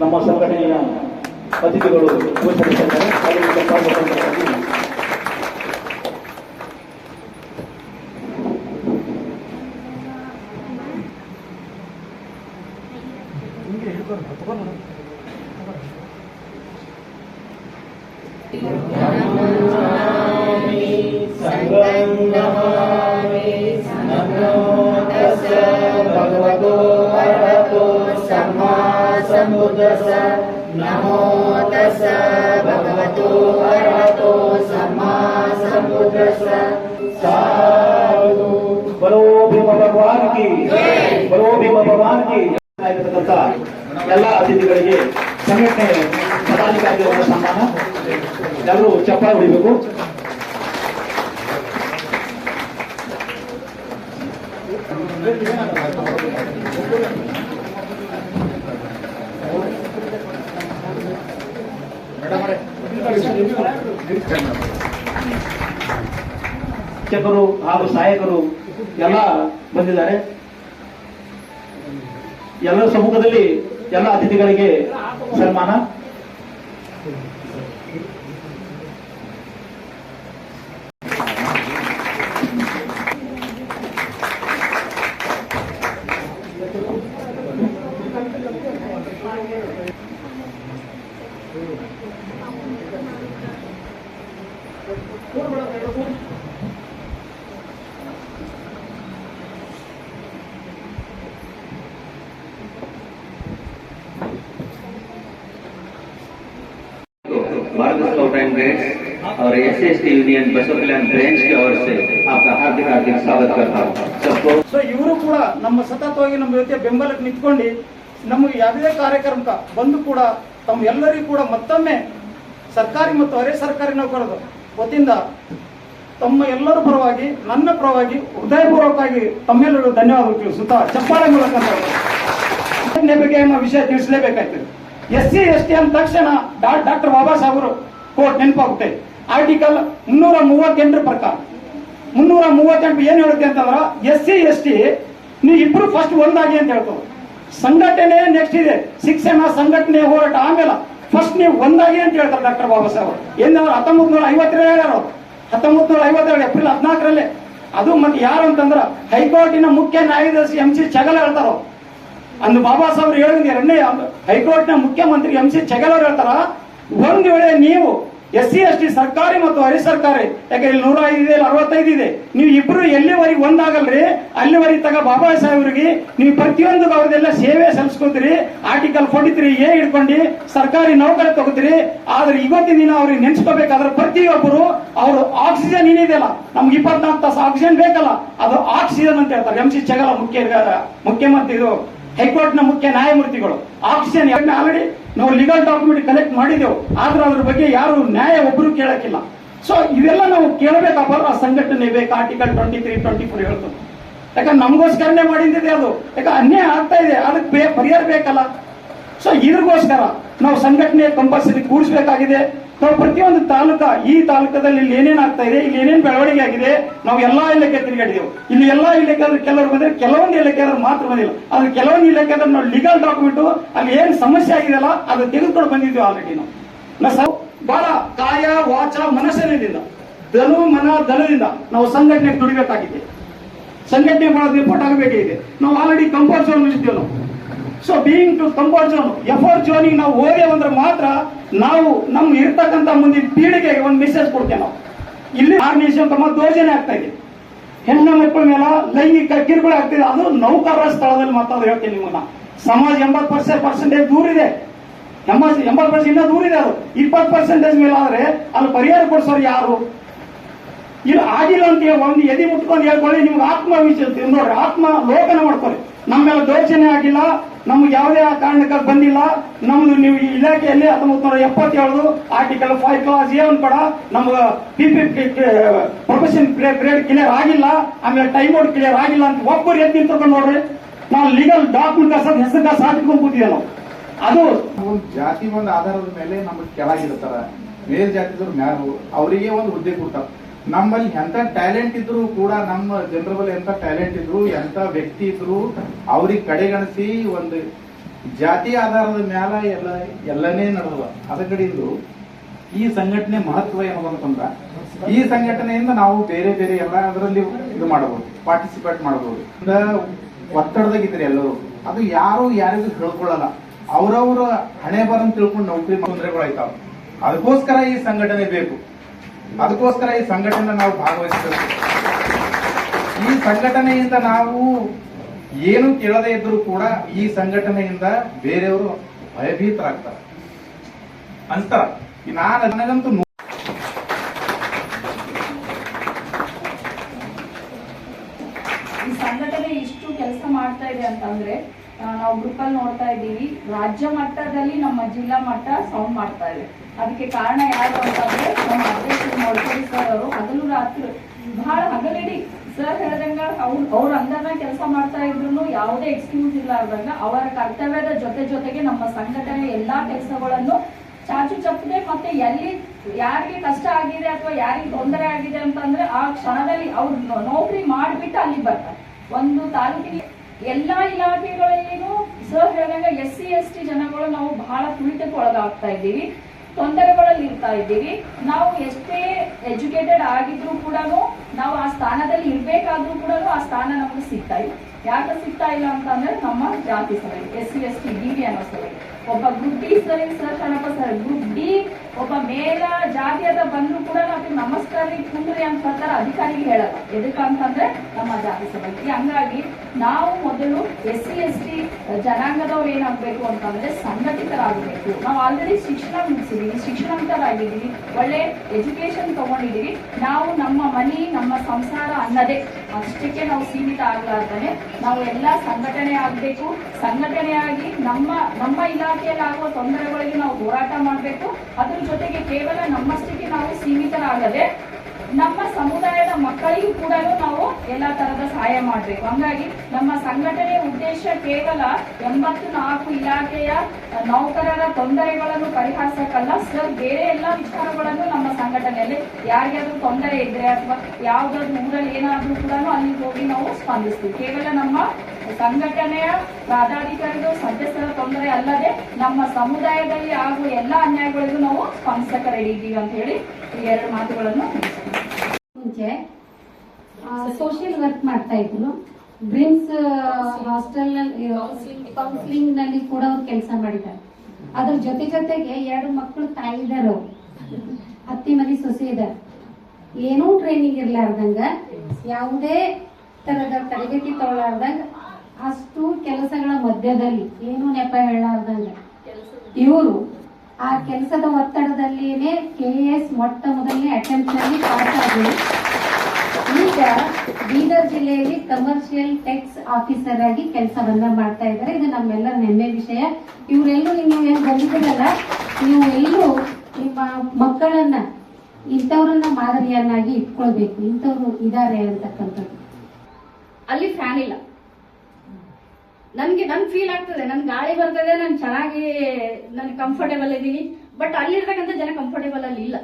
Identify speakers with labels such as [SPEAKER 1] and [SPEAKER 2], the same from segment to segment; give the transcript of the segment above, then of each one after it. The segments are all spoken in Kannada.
[SPEAKER 1] ನಮ್ಮ ಸಂಘಟನೆಯ ಅತಿಥಿಗಳು ಘೋಷಿಸಿದ್ದಾರೆ ಭಗವಾನ್ ಎಲ್ಲ ಅತಿಥಿಗಳಿಗೆ ಸಂಘಟನೆ ಪದಾಧಿಕಾರಿಗಳ ಸನ್ಮಾನ. ಎಲ್ಲರೂ ಚಪ್ಪಾಳೆ ಹೊಡಿಬೇಕು. ಶಿಕ್ಷಕರು ಹಾಗೂ ಸಹಾಯಕರು ಎಲ್ಲ ಬಂದಿದ್ದಾರೆ. ಎಲ್ಲರ ಸಮ್ಮುಖದಲ್ಲಿ ಎಲ್ಲ ಅತಿಥಿಗಳಿಗೆ ಸನ್ಮಾನ.
[SPEAKER 2] स्काउट एंड गाइड्स और S S T union Basavakalyan branch की ओर से आपका हार्दिक हार्दिक स्वागत करता हूँ सबको
[SPEAKER 3] ಸೊ ಇವರು ಕೂಡ ನಮ್ಮ ಸತತವಾಗಿ ನಮ್ಮ ಜೊತೆ ಬೆಂಬಲಕ್ಕೆ ನಿಂತ್ಕೊಂಡು ನಮಗೆ ಯಾವುದೇ ಕಾರ್ಯಕ್ರಮಕ್ಕೆ ಬಂದು ಕೂಡ ತಮ್ಮ ಎಲ್ಲರಿಗೂ ಕೂಡ ಮತ್ತೊಮ್ಮೆ ಸರ್ಕಾರಿ ಮತ್ತು ಅರೆ ಸರ್ಕಾರಿ ನೌಕರರು ವತಿಯಿಂದ ತಮ್ಮ ಎಲ್ಲರ ಪರವಾಗಿ ನನ್ನ ಪರವಾಗಿ ಹೃದಯಪೂರ್ವಕವಾಗಿ ತಮ್ಮೆಲ್ಲರೂ ಧನ್ಯವಾದಗಳು ತಿಳಿಸುತ್ತಾ ಚಪ್ಪಾಳೆ ಮೂಲಕ ಸಂಘಟನೆ ಬಗ್ಗೆ ಅನ್ನೋ ವಿಷಯ ತಿಳಿಸಲೇಬೇಕಾಯ್ತು ಎಸ್ ಸಿ ಎಸ್ ಟಿ ಅಂದ ತಕ್ಷಣ ಡಾಕ್ಟರ್ ಬಾಬಾ ಸಾಹೇಬರು ಕೋರ್ಟ್ ನೆನಪಾಗುತ್ತೆ. ಆರ್ಟಿಕಲ್ ಮುನ್ನೂರ ಮೂವತ್ತೆಂಟರ ಪ್ರಕಾರ. ಮುನ್ನೂರ ಮೂವತ್ತೆಂಟು ಏನ್ ಹೇಳುತ್ತೆ ಅಂತಂದ್ರ ಎಸ್ ಸಿ ಎಸ್ ಟಿ ನೀವು ಇಬ್ರು ಫಸ್ಟ್ ಒಂದಾಗಿ ಅಂತ ಹೇಳ್ತಾರೆ ಸಂಘಟನೆ ನೆಕ್ಸ್ಟ್ ಇದೆ. ಶಿಕ್ಷಣ ಸಂಘಟನೆ ಹೋರಾಟ ಆಮೇಲೆ ಫಸ್ಟ್ ನೀವು ಒಂದಾಗಿ ಅಂತ ಹೇಳ್ತಾರೆ ಡಾಕ್ಟರ್ ಬಾಬಾ ಸಾಹೇಬ್ ಏನಂದ್ರೆ ಹತ್ತೊಂಬತ್ ನೂರ ಐವತ್ತೇಳು ಹೇಳ್ಯಾರ ಹತ್ತೊಂಬತ್ ನೂರ ಐವತ್ತೇಳು ಏಪ್ರಿಲ್ ಹದಿನಾಲ್ಕರಲ್ಲಿ. ಅದು ಮತ್ತೆ ಯಾರು ಅಂತಂದ್ರ, ಹೈಕೋರ್ಟಿನ ಮುಖ್ಯ ನ್ಯಾಯದರ್ಶಿ ಎಂ ಸಿ ಚಗಲ್ ಹೇಳ್ತಾರ. ಅಂದು ಬಾಬಾ ಸಾಹೇಬ್ ಹೇಳಿದ್ರೆ ಎರಡನೇ ಹೈಕೋರ್ಟ್ನ ಮುಖ್ಯಮಂತ್ರಿ ಎಂ ಸಿ ಚಗಲ್ ಅವ್ರು ಹೇಳ್ತಾರ ಒಂದ್ ವೇಳೆ ನೀವು ಎಸ್ ಸಿ ಎಸ್ ಟಿ ಸರ್ಕಾರಿ ಮತ್ತು ಅರೆ ಸರ್ಕಾರಿ ಯಾಕೆ ಇಲ್ಲಿ ನೂರ ಐದು ಇದೆ, ಇಲ್ಲಿ ಅರವತ್ತೈದು ಇದೆ, ನೀವು ಇಬ್ರು ಎಲ್ಲಿವರೆಗೆ ಒಂದಾಗಲ್ರಿ, ಅಲ್ಲಿವರೆಗೆ ತಗ ಬಾಬಾ ಸಾಹೇಬ್ರಿಗೆ, ನೀವು ಪ್ರತಿಯೊಂದು ಅವ್ರದೆಲ್ಲ ಸೇವೆ ಸಲ್ಲಿಸ್ಕೊತೀರಿ ಆರ್ಟಿಕಲ್ ಫೋರ್ಟಿ ತ್ರೀ ಎ ಹಿಡ್ಕೊಂಡು ಸರ್ಕಾರಿ ನೌಕರಿ ತಗೋತೀರಿ, ಆದ್ರೆ ಇವತ್ತಿನ ದಿನ ಅವ್ರಿಗೆ ನೆನ್ಸ್ಕೋಬೇಕಾದ್ರೆ ಪ್ರತಿಯೊಬ್ಬರು ಅವರು ಆಕ್ಸಿಜನ್ ಏನಿದೆಯಲ್ಲ ನಮ್ಗೆ ಇಪ್ಪತ್ನಾಲ್ಕು ತಾಸು ಆಕ್ಸಿಜನ್ ಬೇಕಲ್ಲ, ಅದು ಆಕ್ಸಿಜನ್ ಅಂತ ಹೇಳ್ತಾರೆ. ಎಂ ಸಿ ಚಗಲ ಮುಖ್ಯ ಮುಖ್ಯಮಂತ್ರಿ ಇದು ಹೈಕೋರ್ಟ್ನ ಮುಖ್ಯ ನ್ಯಾಯಮೂರ್ತಿಗಳು ಆಕ್ಸಿಜನ್ ಆಲ್ರೆಡಿ ನಾವು ಲೀಗಲ್ ಡಾಕ್ಯುಮೆಂಟ್ ಕಲೆಕ್ಟ್ ಮಾಡಿದೆವು. ಆದ್ರೆ ಅದ್ರ ಬಗ್ಗೆ ಯಾರು ನ್ಯಾಯ ಒಬ್ರು ಕೇಳಕ್ಕಿಲ್ಲ. ಸೊ ಇವೆಲ್ಲ ನಾವು ಕೇಳಬೇಕಪ್ಪ ಆ ಸಂಘಟನೆ ಬೇಕು article twenty three twenty four ಹೇಳ್ತದೆ. ಯಾಕಂದ್ರೆ ನಮಗೋಸ್ಕರನೇ ಮಾಡಿದ್ದಿದೆ ಅದು. ಯಾಕೆ ಅನ್ಯಾಯ ಆಗ್ತಾ ಇದೆ. ಅದಕ್ಕೆ ಪರಿಹಾರ ಬೇಕಲ್ಲ. ಸೊ ಇದ್ರಿಗೋಸ್ಕರ ನಾವು ಸಂಘಟನೆ ಕಂಪಲ್ಸರಿ ಕೂಡಿಸಬೇಕಾಗಿದೆ ನಾವು ಪ್ರತಿಯೊಂದು ತಾಲೂಕ, ಈ ತಾಲೂಕದಲ್ಲಿ ಇಲ್ಲಿ ಏನೇನ್ ಆಗ್ತಾ ಇದೆ, ಇಲ್ಲಿ ಏನೇನ್ ಬೆಳವಣಿಗೆ ಆಗಿದೆ, ನಾವು ಎಲ್ಲಾ ಇಲಾಖೆ ತಿರುಗಾಡಿದೆವು. ಇಲ್ಲಿ ಎಲ್ಲಾ ಇಲಾಖೆ ಆದ್ರೆ ಕೆಲವರು ಬಂದ್ರೆ ಕೆಲವೊಂದು ಇಲಾಖೆ ಆದ್ರೆ ಮಾತ್ರ ಬಂದಿಲ್ಲ. ಆದ್ರೆ ಕೆಲವೊಂದು ಇಲಾಖೆ ಆದ್ರೆ ನಾವು ಲೀಗಲ್ ಡಾಕ್ಯುಮೆಂಟ್ ಅಲ್ಲಿ ಏನ್ ಸಮಸ್ಯೆ ಆಗಿದೆಯಲ್ಲ, ಅದು ತೆಗೆದುಕೊಂಡು ಬಂದಿದ್ವಿ ಆಲ್ರೆಡಿ ನಾವು. ನಾವು ಬಹಳ ಕಾಯ ವಾಚ, ಮನಸ್ಸಿನಿಂದ ಧನು ಮನ ಧನದಿಂದ ನಾವು ಸಂಘಟನೆಗೆ ದುಡಿಬೇಕಾಗಿದೆ ಸಂಘಟನೆ ಮಾಡೋದು ರಿಪೋರ್ಟ್ ಆಗಬೇಕಿದೆ ನಾವು ಆಲ್ರೆಡಿ ಕಂಫರ್ಟ್ ಜೋನ್ ಇದ್ದೇವೆ ನಾವು. So being to comfort zone effort ಝೋನಿಗೆ ನಾವು ಹೋಗಿ ಅಂದ್ರೆ ಮಾತ್ರ ನಾವು ನಮ್ಮ ಇರ್ತಕ್ಕಂಥ ಮುಂದಿನ ಪೀಳಿಗೆಗೆ ಒಂದು ಮೆಸೇಜ್ ಕೊಡ್ತೇವೆ ನಾವು. ಇಲ್ಲಿ ಆರನೇ ತಮ್ಮ ದೋಷಣೆ ಆಗ್ತಾ ಇದೆ. ಹೆಣ್ಣು ಮಕ್ಕಳ ಮೇಲೆ ಲೈಂಗಿಕ ಕಿರುಕುಳ ಆಗ್ತಿದೆ. ಅದು ನೌಕರರ ಸ್ಥಳದಲ್ಲಿ ಮಾತಾಡೋದು ಹೇಳ್ತೀನಿ ನಿಮ್ಮನ್ನ. ಸಮಾಜ ಎಂಬತ್ತು ಪರ್ಸೆಂಟ್ ಪರ್ಸೆಂಟೇಜ್ ದೂರ ಇದೆ. ಎಂಬತ್ತು ಎಂಬತ್ತು ಪರ್ಸೆಂಟ್ ಇನ್ನೂ ದೂರ ಇದೆ ಅದು. ಇಪ್ಪತ್ತು ಪರ್ಸೆಂಟೇಜ್ ಮೇಲೆ ಆದ್ರೆ ಅಲ್ಲಿ ಪರಿಹಾರ ಕೊಡ್ಸೋರು ಯಾರು? ಇಲ್ಲಿ, ಆಗಿಲ್ಲ ಅಂತ ಒಂದು ಎದಿ ಮುಟ್ಕೊಂಡು ಹೇಳ್ಕೊಳ್ಳಿ, ನಿಮ್ಗೆ ಆತ್ಮವಿಶ್ವಾಸ. ನೋಡ್ರಿ ಆತ್ಮ ಲೋಕನ ಮಾಡ್ಕೊಳ್ಳಿ. ನಮ್ಮ ಮೇಲೆ ದೌರ್ಜನ್ಯ ಆಗಿಲ್ಲ. ನಮ್ಗೆ ಯಾವುದೇ ಆ ಕಾರಣಕ್ಕೆ ಬಂದಿಲ್ಲ. ನಮ್ದು ನೀವು ಈ ಇಲಾಖೆಯಲ್ಲಿ ಹತ್ತೊಂಬತ್ತು ನೂರ ಎಪ್ಪತ್ತೇಳು ಆರ್ಟಿಕಲ್ ಫೈವ್ ಕ್ಲಾಸ್ ಒನ್ ಕೂಡ ನಮ್ಗೆ P P profession grade clear ಆಗಿಲ್ಲ. ಆಮೇಲೆ ಟೈಮ್ ಔಟ್ ಕ್ಲಿಯರ್ ಆಗಿಲ್ಲ ಅಂತ ಒಬ್ಬರು ಎದ್ದು ನಿಂತ್ಕೊಂಡು ನೋಡ್ರಿ. ನಾವು ಲೀಗಲ್ ಡಾಕ್ಯುಮೆಂಟ್ ಕಸದ್ ಹೆಸರು ಕಸ ಕೂತಿದ್ದೇವೆ ನಾವು. ಅದು
[SPEAKER 4] ಜಾತಿ ಒಂದು ಆಧಾರದ ಮೇಲೆ ನಮ್ಗೆ ಕೆಳಗಿರ್ತಾರ. ಮೇಲ್ ಜಾತಿದವ್ರು ಮ್ಯಾರು ಅವರಿಗೆ ಒಂದು ಹುದ್ದೆ ಕೊಡ್ತಾರ. ನಮ್ಮಲ್ಲಿ ಎಂತ ಟ್ಯಾಲೆಂಟ್ ಇದ್ರು ಕೂಡ ನಮ್ಮ ಜನರ ಬಳಿ ಎಂತ ಟ್ಯಾಲೆಂಟ್ ಇದ್ರು, ಎಂತ ವ್ಯಕ್ತಿ ಇದ್ರು ಅವ್ರಿಗೆ ಕಡೆಗಣಿಸಿ ಒಂದು ಜಾತಿ ಆಧಾರದ ಮ್ಯಾಲ ಎಲ್ಲ, ಎಲ್ಲನೇ ನಡೆದವ ಅದ ಕಡೆಯಿಂದ ಈ ಸಂಘಟನೆ ಮಹತ್ವ ಏನದ ಅಂತಂದ್ರ, ಈ ಸಂಘಟನೆಯಿಂದ ನಾವು ಬೇರೆ ಬೇರೆ ಎಲ್ಲ ಅದರಲ್ಲಿ ಇದು ಮಾಡಬಹುದು ಪಾರ್ಟಿಸಿಪೇಟ್ ಮಾಡಬಹುದು. ಒತ್ತಡದಾಗಿದ್ರೆ ಎಲ್ಲರೂ. ಅದು ಯಾರು ಯಾರಿಗೂ ಹೇಳ್ಕೊಳ್ಳಲ್ಲ. ಅವರವರ ಹಣೆ ಬರಂತ ತಿಳ್ಕೊಂಡು ನೌಕರಿ ತೊಂದರೆಗಳಾಯ್ತಾವ. ಅದಕ್ಕೋಸ್ಕರ ಈ ಸಂಘಟನೆ ಬೇಕು. ಅದಕ್ಕೋಸ್ಕರ ಈ ಸಂಘಟನೆ ನಾವು ಭಾಗವಹಿಸಬೇಕು. ಈ ಸಂಘಟನೆಯಿಂದ ನಾವು ಏನು ಕೇಳದೇ ಇದ್ರೂ ಕೂಡ ಈ ಸಂಘಟನೆಯಿಂದ ಬೇರೆಯವರು ಭಯಭೀತರಾಗ್ತಾರೆ. ಅಂತ. ನಾನು ನನಗಂತೂ
[SPEAKER 5] ಈ ಸಂಘಟನೆ ಇಷ್ಟು ಕೆಲಸ ಮಾಡ್ತಾ ಇದೆ ಅಂತಂದ್ರೆ ನಾವು ಗ್ರೂಪಲ್ಲಿ ನೋಡ್ತಾ ಇದ್ದೀವಿ. ರಾಜ್ಯ ಮಟ್ಟದಲ್ಲಿ ನಮ್ಮ ಜಿಲ್ಲಾ ಮಟ್ಟ ಸೌಂಡ್ ಮಾಡ್ತಾ ಇದೆ. ಅದಕ್ಕೆ ಕಾರಣ ಯಾರು ಅಂತಂದ್ರೆ ನಮ್ಮ ಅಧ್ಯಕ್ಷರು ನೋಡ್ಕೊಳ್ಳಿ ಸರ್ ಅವರು. ಹಗಲು ರಾತ್ರಿ ಬಹಳ ಹಗಲಿಡಿ. ಸರ್ ಹೇಳ್ದಂಗ ಅವ್ರು ಅವ್ರ ಅಂದಾಗ ಕೆಲಸ ಮಾಡ್ತಾ ಇದ್ರು ಯಾವುದೇ ಎಕ್ಸ್ಕ್ಯೂಸ್ ಇಲ್ಲಾರ್ದಂಗ ಅವರ ಕರ್ತವ್ಯದ ಜೊತೆ ಜೊತೆಗೆ ನಮ್ಮ ಸಂಘಟನೆ ಎಲ್ಲಾ ಕೆಲಸಗಳನ್ನು ಚಾಚು ಚಪ್ಪದೆ ಮತ್ತೆ ಎಲ್ಲಿ ಯಾರಿಗೆ ಕಷ್ಟ ಆಗಿದೆ ಅಥವಾ ಯಾರಿಗೆ ತೊಂದರೆ ಆಗಿದೆ ಅಂತಂದ್ರೆ ಆ ಕ್ಷಣದಲ್ಲಿ ಅವ್ರು ನೌಕರಿ ಮಾಡಿಬಿಟ್ಟು ಅಲ್ಲಿ ಬರ್ತಾರೆ. ಒಂದು ತಾಲೂಕಿನ ಎಲ್ಲಾ ಇಲಾಖೆಗಳಲ್ಲಿನೂ ಸರ್ ಹೇಳಿದಾಗ ಎಸ್ ಸಿ ಎಸ್ ಟಿ ಜನಗಳು ನಾವು ಬಹಳ ತುಳಿತಕ್ಕೆ ಒಳಗಾಗ್ತಾ ಇದ್ದೀವಿ. ತೊಂದರೆಗಳಲ್ಲಿ ಇರ್ತಾ ಇದ್ದೀವಿ. ನಾವು ಎಷ್ಟೇ ಎಜುಕೇಟೆಡ್ ಆಗಿದ್ರು ಕೂಡ ನಾವು ಆ ಸ್ಥಾನದಲ್ಲಿ ಇರಬೇಕಾದ್ರೂ ಕೂಡ ಆ ಸ್ಥಾನ ನಮ್ಗೆ ಸಿಗ್ತಾ ಇಲ್ಲ. ಯಾಕೆ ಸಿಗ್ತಾ ಇಲ್ಲ ಅಂತಂದ್ರೆ ನಮ್ಮ ಜಾತಿ ಸಲಹೆ S C S T D B ಅನ್ನೋ ಸಲಹೆ ಒಬ್ಬ ಗ್ರೂಪ್ ಡಿ ಸಲಹೆ ಸರ್ ಕಣಪ್ಪ ಸರ್ ಗ್ರೂಪ್ ಡಿ ಒಬ್ಬ ಮೇಲ ಜಾತಿಯದ ಬಂದ್ರು ಕೂಡ ನಾವು ನಮಸ್ಕಾರ ಕುಂದ್ರಿ ಅಂತ ಅಧಿಕಾರಿಗೆ ಹೇಳಲ್ಲ. ಎದಕ್ಕೆ ಅಂತಂದ್ರೆ ನಮ್ಮ ಜಾತಿ ಸಲಹೆ ಹಂಗಾಗಿ ನಾವು ಮೊದಲು ಎಸ್ ಸಿ, ಎಸ್ ಟಿ ಜನಾಂಗದವ್ರು ಏನಾಗಬೇಕು ಅಂತಂದ್ರೆ ಸಂಘಟಿತರಾಗಬೇಕು. ನಾವು ಆಲ್ರೆಡಿ ಶಿಕ್ಷಣ ಮುಗಿಸಿದೀವಿ, ಶಿಕ್ಷಣಾಂತರಾಗಿದ್ದೀವಿ, ಒಳ್ಳೆ ಎಜುಕೇಶನ್ ತಗೊಂಡಿದ್ದೀವಿ. ನಾವು ನಮ್ಮ ಮನಿ, ನಮ್ಮ ಸಂಸಾರ ಅನ್ನದೇ. ಅಷ್ಟಕ್ಕೆ ನಾವು ಸೀಮಿತ ಆಗ್ಲಾರ್ದೇ ನಾವು ಎಲ್ಲ ಸಂಘಟನೆ ಆಗಬೇಕು. ಸಂಘಟನೆಯಾಗಿ ನಮ್ಮ ನಮ್ಮ ಇಲಾಖೆಯಲ್ಲಿ ಆಗುವ ತೊಂದರೆಗಳಿಗೆ ನಾವು ಹೋರಾಟ ಮಾಡಬೇಕು. ಅದ್ರ ಜೊತೆಗೆ ಕೇವಲ ನಮ್ಮಷ್ಟಕ್ಕೆ ನಾವು ಸೀಮಿತರಾಗದೆ ನಮ್ಮ ಸಮುದಾಯದ ಮಕ್ಕಳಿಗೂ ಕೂಡ ನಾವು ಎಲ್ಲಾ ತರದ ಸಹಾಯ ಮಾಡಬೇಕು ಹಂಗಾಗಿ ನಮ್ಮ ಸಂಘಟನೆಯ ಉದ್ದೇಶ ಕೇವಲ ಎಂಬತ್ತು ನಾಲ್ಕು ಇಲಾಖೆಯ ನೌಕರರ ತೊಂದರೆಗಳನ್ನು ಪರಿಹರಿಸಕ್ಕಲ್ಲ, ಸರ್, ಬೇರೆ ಎಲ್ಲಾ ವಿಚಾರಗಳನ್ನು ನಮ್ಮ ಸಂಘಟನೆಯಲ್ಲಿ ಯಾರಿಗಾದ್ರೂ ತೊಂದರೆ ಇದ್ರೆ ಅಥವಾ ಯಾವ್ದಾದ್ರು ಊರಲ್ಲಿ ಏನಾದ್ರೂ ಕೂಡ ಅಲ್ಲಿ ಹೋಗಿ ನಾವು ಸ್ಪಂದಿಸ್ತೀವಿ ಕೇವಲ ನಮ್ಮ ಸಂಘಟನೆಯ ಪ್ರಾಧಾಧಿಕಾರಿಗಳು ಸದಸ್ಯರ ತೊಂದರೆ ಅಲ್ಲದೆ ನಮ್ಮ ಸಮುದಾಯದಲ್ಲಿ ಆಗುವ ಎಲ್ಲಾ ಅನ್ಯಾಯಗಳಿಗೂ ನಾವು ಸ್ಪಂದಿಸಕ ರೆಡಿ ಇದ್ದೀವಿ ಅಂತ ಹೇಳಿ ಈ ಎರಡು ಮಾತುಗಳನ್ನು.
[SPEAKER 6] ಮುಂಚೆ ಸೋಷಿಯಲ್ ವರ್ಕ್ ಮಾಡ್ತಾ ಇದ್ರು ಡ್ರೀಮ್ಸ್ ಹಾಸ್ಟೆಲ್ ಕೌನ್ಸಿಲಿಂಗ್ನಲ್ಲಿ ಕೂಡ ಅವ್ರು ಕೆಲಸ ಮಾಡಿದ್ದಾರೆ. ಅದ್ರ ಜೊತೆ ಜೊತೆಗೆ ಎರಡು ಮಕ್ಕಳು ತಾಯಿ ಇದಾರೆ ಅವ್ರು. ಹತ್ತಿ ಮನೆ ಸೊಸೆ ಇದಾರೆ. ಏನೂ ಟ್ರೈನಿಂಗ್ ಇರ್ಲಾರ್ದಂಗ, ಯಾವುದೇ ತರದ ತರಬೇತಿ ತಗೊಳ್ಳಾರ್ದಂಗ ಅಷ್ಟು ಕೆಲಸಗಳ ಮಧ್ಯದಲ್ಲಿ ಏನೂ ನೆಪ ಹೇಳಾರ್ದಂಗ. ಇವರು ಆ ಕೆಲಸದ ಒತ್ತಡದಲ್ಲಿನೇ ಕೆ ಎಸ್ ಮೊಟ್ಟ ಮೊದಲನೇ ಅಟೆಂಪ್ಟ್ನಲ್ಲಿ ಪಾಸ್ ಆಗಿ ಈಗ ಬೀದರ್ ಜಿಲ್ಲೆಯಲ್ಲಿ ಕಮರ್ಷಿಯಲ್ ಟ್ಯಾಕ್ಸ್ ಆಫೀಸರ್ ಆಗಿ ಕೆಲಸವನ್ನ ಮಾಡ್ತಾ ಇದ್ದಾರೆ. ಇದು ನಮ್ಮೆಲ್ಲ ಹೆಮ್ಮೆ ವಿಷಯ. ಇವರೆಲ್ಲರೂ ನೀವು ಏನ್ ಬಂದಿದ್ದೀರಲ್ಲ, ನೀವು ಎಲ್ಲರೂ ನಿಮ್ಮ ಮಕ್ಕಳನ್ನ ಇಂಥವ್ರನ್ನ ಮಾದರಿಯನ್ನಾಗಿ ಇಟ್ಕೊಳ್ಬೇಕು. ಇಂಥವ್ರು ಇದಾರೆ ಅಂತಕ್ಕಂಥದ್ದು.
[SPEAKER 5] ಅಲ್ಲಿ ಫ್ಯಾನ್ ಇಲ್ಲ. ನನ್ಗೆ ನನ್ ಫೀಲ್ ಆಗ್ತದೆ. ನನ್ ಗಾಳಿ ಬರ್ತದೆ, ನಾನು ಚೆನ್ನಾಗಿ, ನನ್ ಕಂಫರ್ಟೇಬಲ್ ಇದ್ದೀನಿ. ಬಟ್ ಅಲ್ಲಿರ್ತಕ್ಕಂಥ ಜನ ಕಂಫರ್ಟೇಬಲ್ ಅಲ್ಲಿ ಇಲ್ಲ.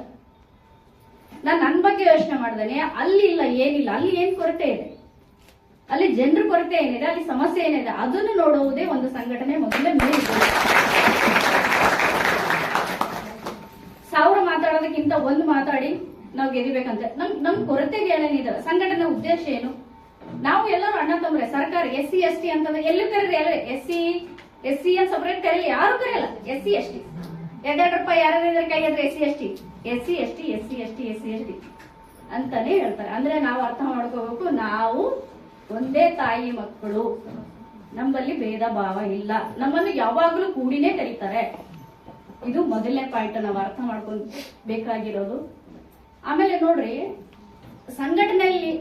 [SPEAKER 5] ನಾನು ನನ್ನ ಬಗ್ಗೆ ಯೋಚನೆ ಮಾಡ್ದೇನೆ, ಅಲ್ಲಿ ಇಲ್ಲ, ಏನಿಲ್ಲ, ಅಲ್ಲಿ ಏನ್ ಕೊರತೆ ಇದೆ? ಅಲ್ಲಿ ಜನರ ಕೊರತೆ ಏನಿದೆ, ಅಲ್ಲಿ ಸಮಸ್ಯೆ ಏನಿದೆ, ಅದನ್ನು ನೋಡುವುದೇ ಒಂದು ಸಂಘಟನೆ ಮೊದಲೇ ಮೇಲೆ ಸಾವಿರ ಮಾತಾಡೋದಕ್ಕಿಂತ ಒಂದು ಮಾತಾಡಿ ನಾವು ಗೆದಿಬೇಕಂತ. ನಮ್ ನಮ್ ಕೊರತೆಗೆ ಏನೇನಿದೆ ಸಂಘಟನೆ ಉದ್ದೇಶ ಏನು? ನಾವು ಎಲ್ಲರೂ ಅಣ್ಣ ತಮ್ಮರೆ, ಸರ್ಕಾರ ಎಸ್ ಸಿ ಎಸ್ ಟಿ ಅಂತಂದ್ರೆ ಎಲ್ಲಿ ಕರೀರಿ ಎಲ್ಲ? ಎಸ್ ಸಿ ಎಸ್ ಸಿ ಅಂತ ಸಪರೇಟ್ ಕರೀಲಿ ಯಾರು ಕರೆಯಲ್ಲ. ಎಸ್ ಸಿ ಎಸ್ ಟಿ ಎರಡೆರಡು ರೂಪಾಯಿ ಯಾರಾದ್ರೆ ಕೈ S C S T S C S T S C S T S C S T ಅಂತಾನೆ ಹೇಳ್ತಾರೆ. ಅಂದ್ರೆ ನಾವು ಅರ್ಥ ಮಾಡ್ಕೋಬೇಕು, ನಾವು ಒಂದೇ ತಾಯಿ ಮಕ್ಕಳು. ನಮ್ಮಲ್ಲಿ ಭೇದ ಭಾವ ಇಲ್ಲ. ನಮ್ಮನ್ನು ಯಾವಾಗಲೂ ಕೂಡಿನೇ ಕರೀತಾರೆ. ಇದು ಮೊದಲನೇ ಪಾಯಿಂಟ್ ನಾವು ಅರ್ಥ ಮಾಡ್ಕೊಂಡ್ ಬೇಕಾಗಿರೋದು ಆಮೇಲೆ ನೋಡ್ರಿ, ಸಂಘಟನೆಯಲ್ಲಿ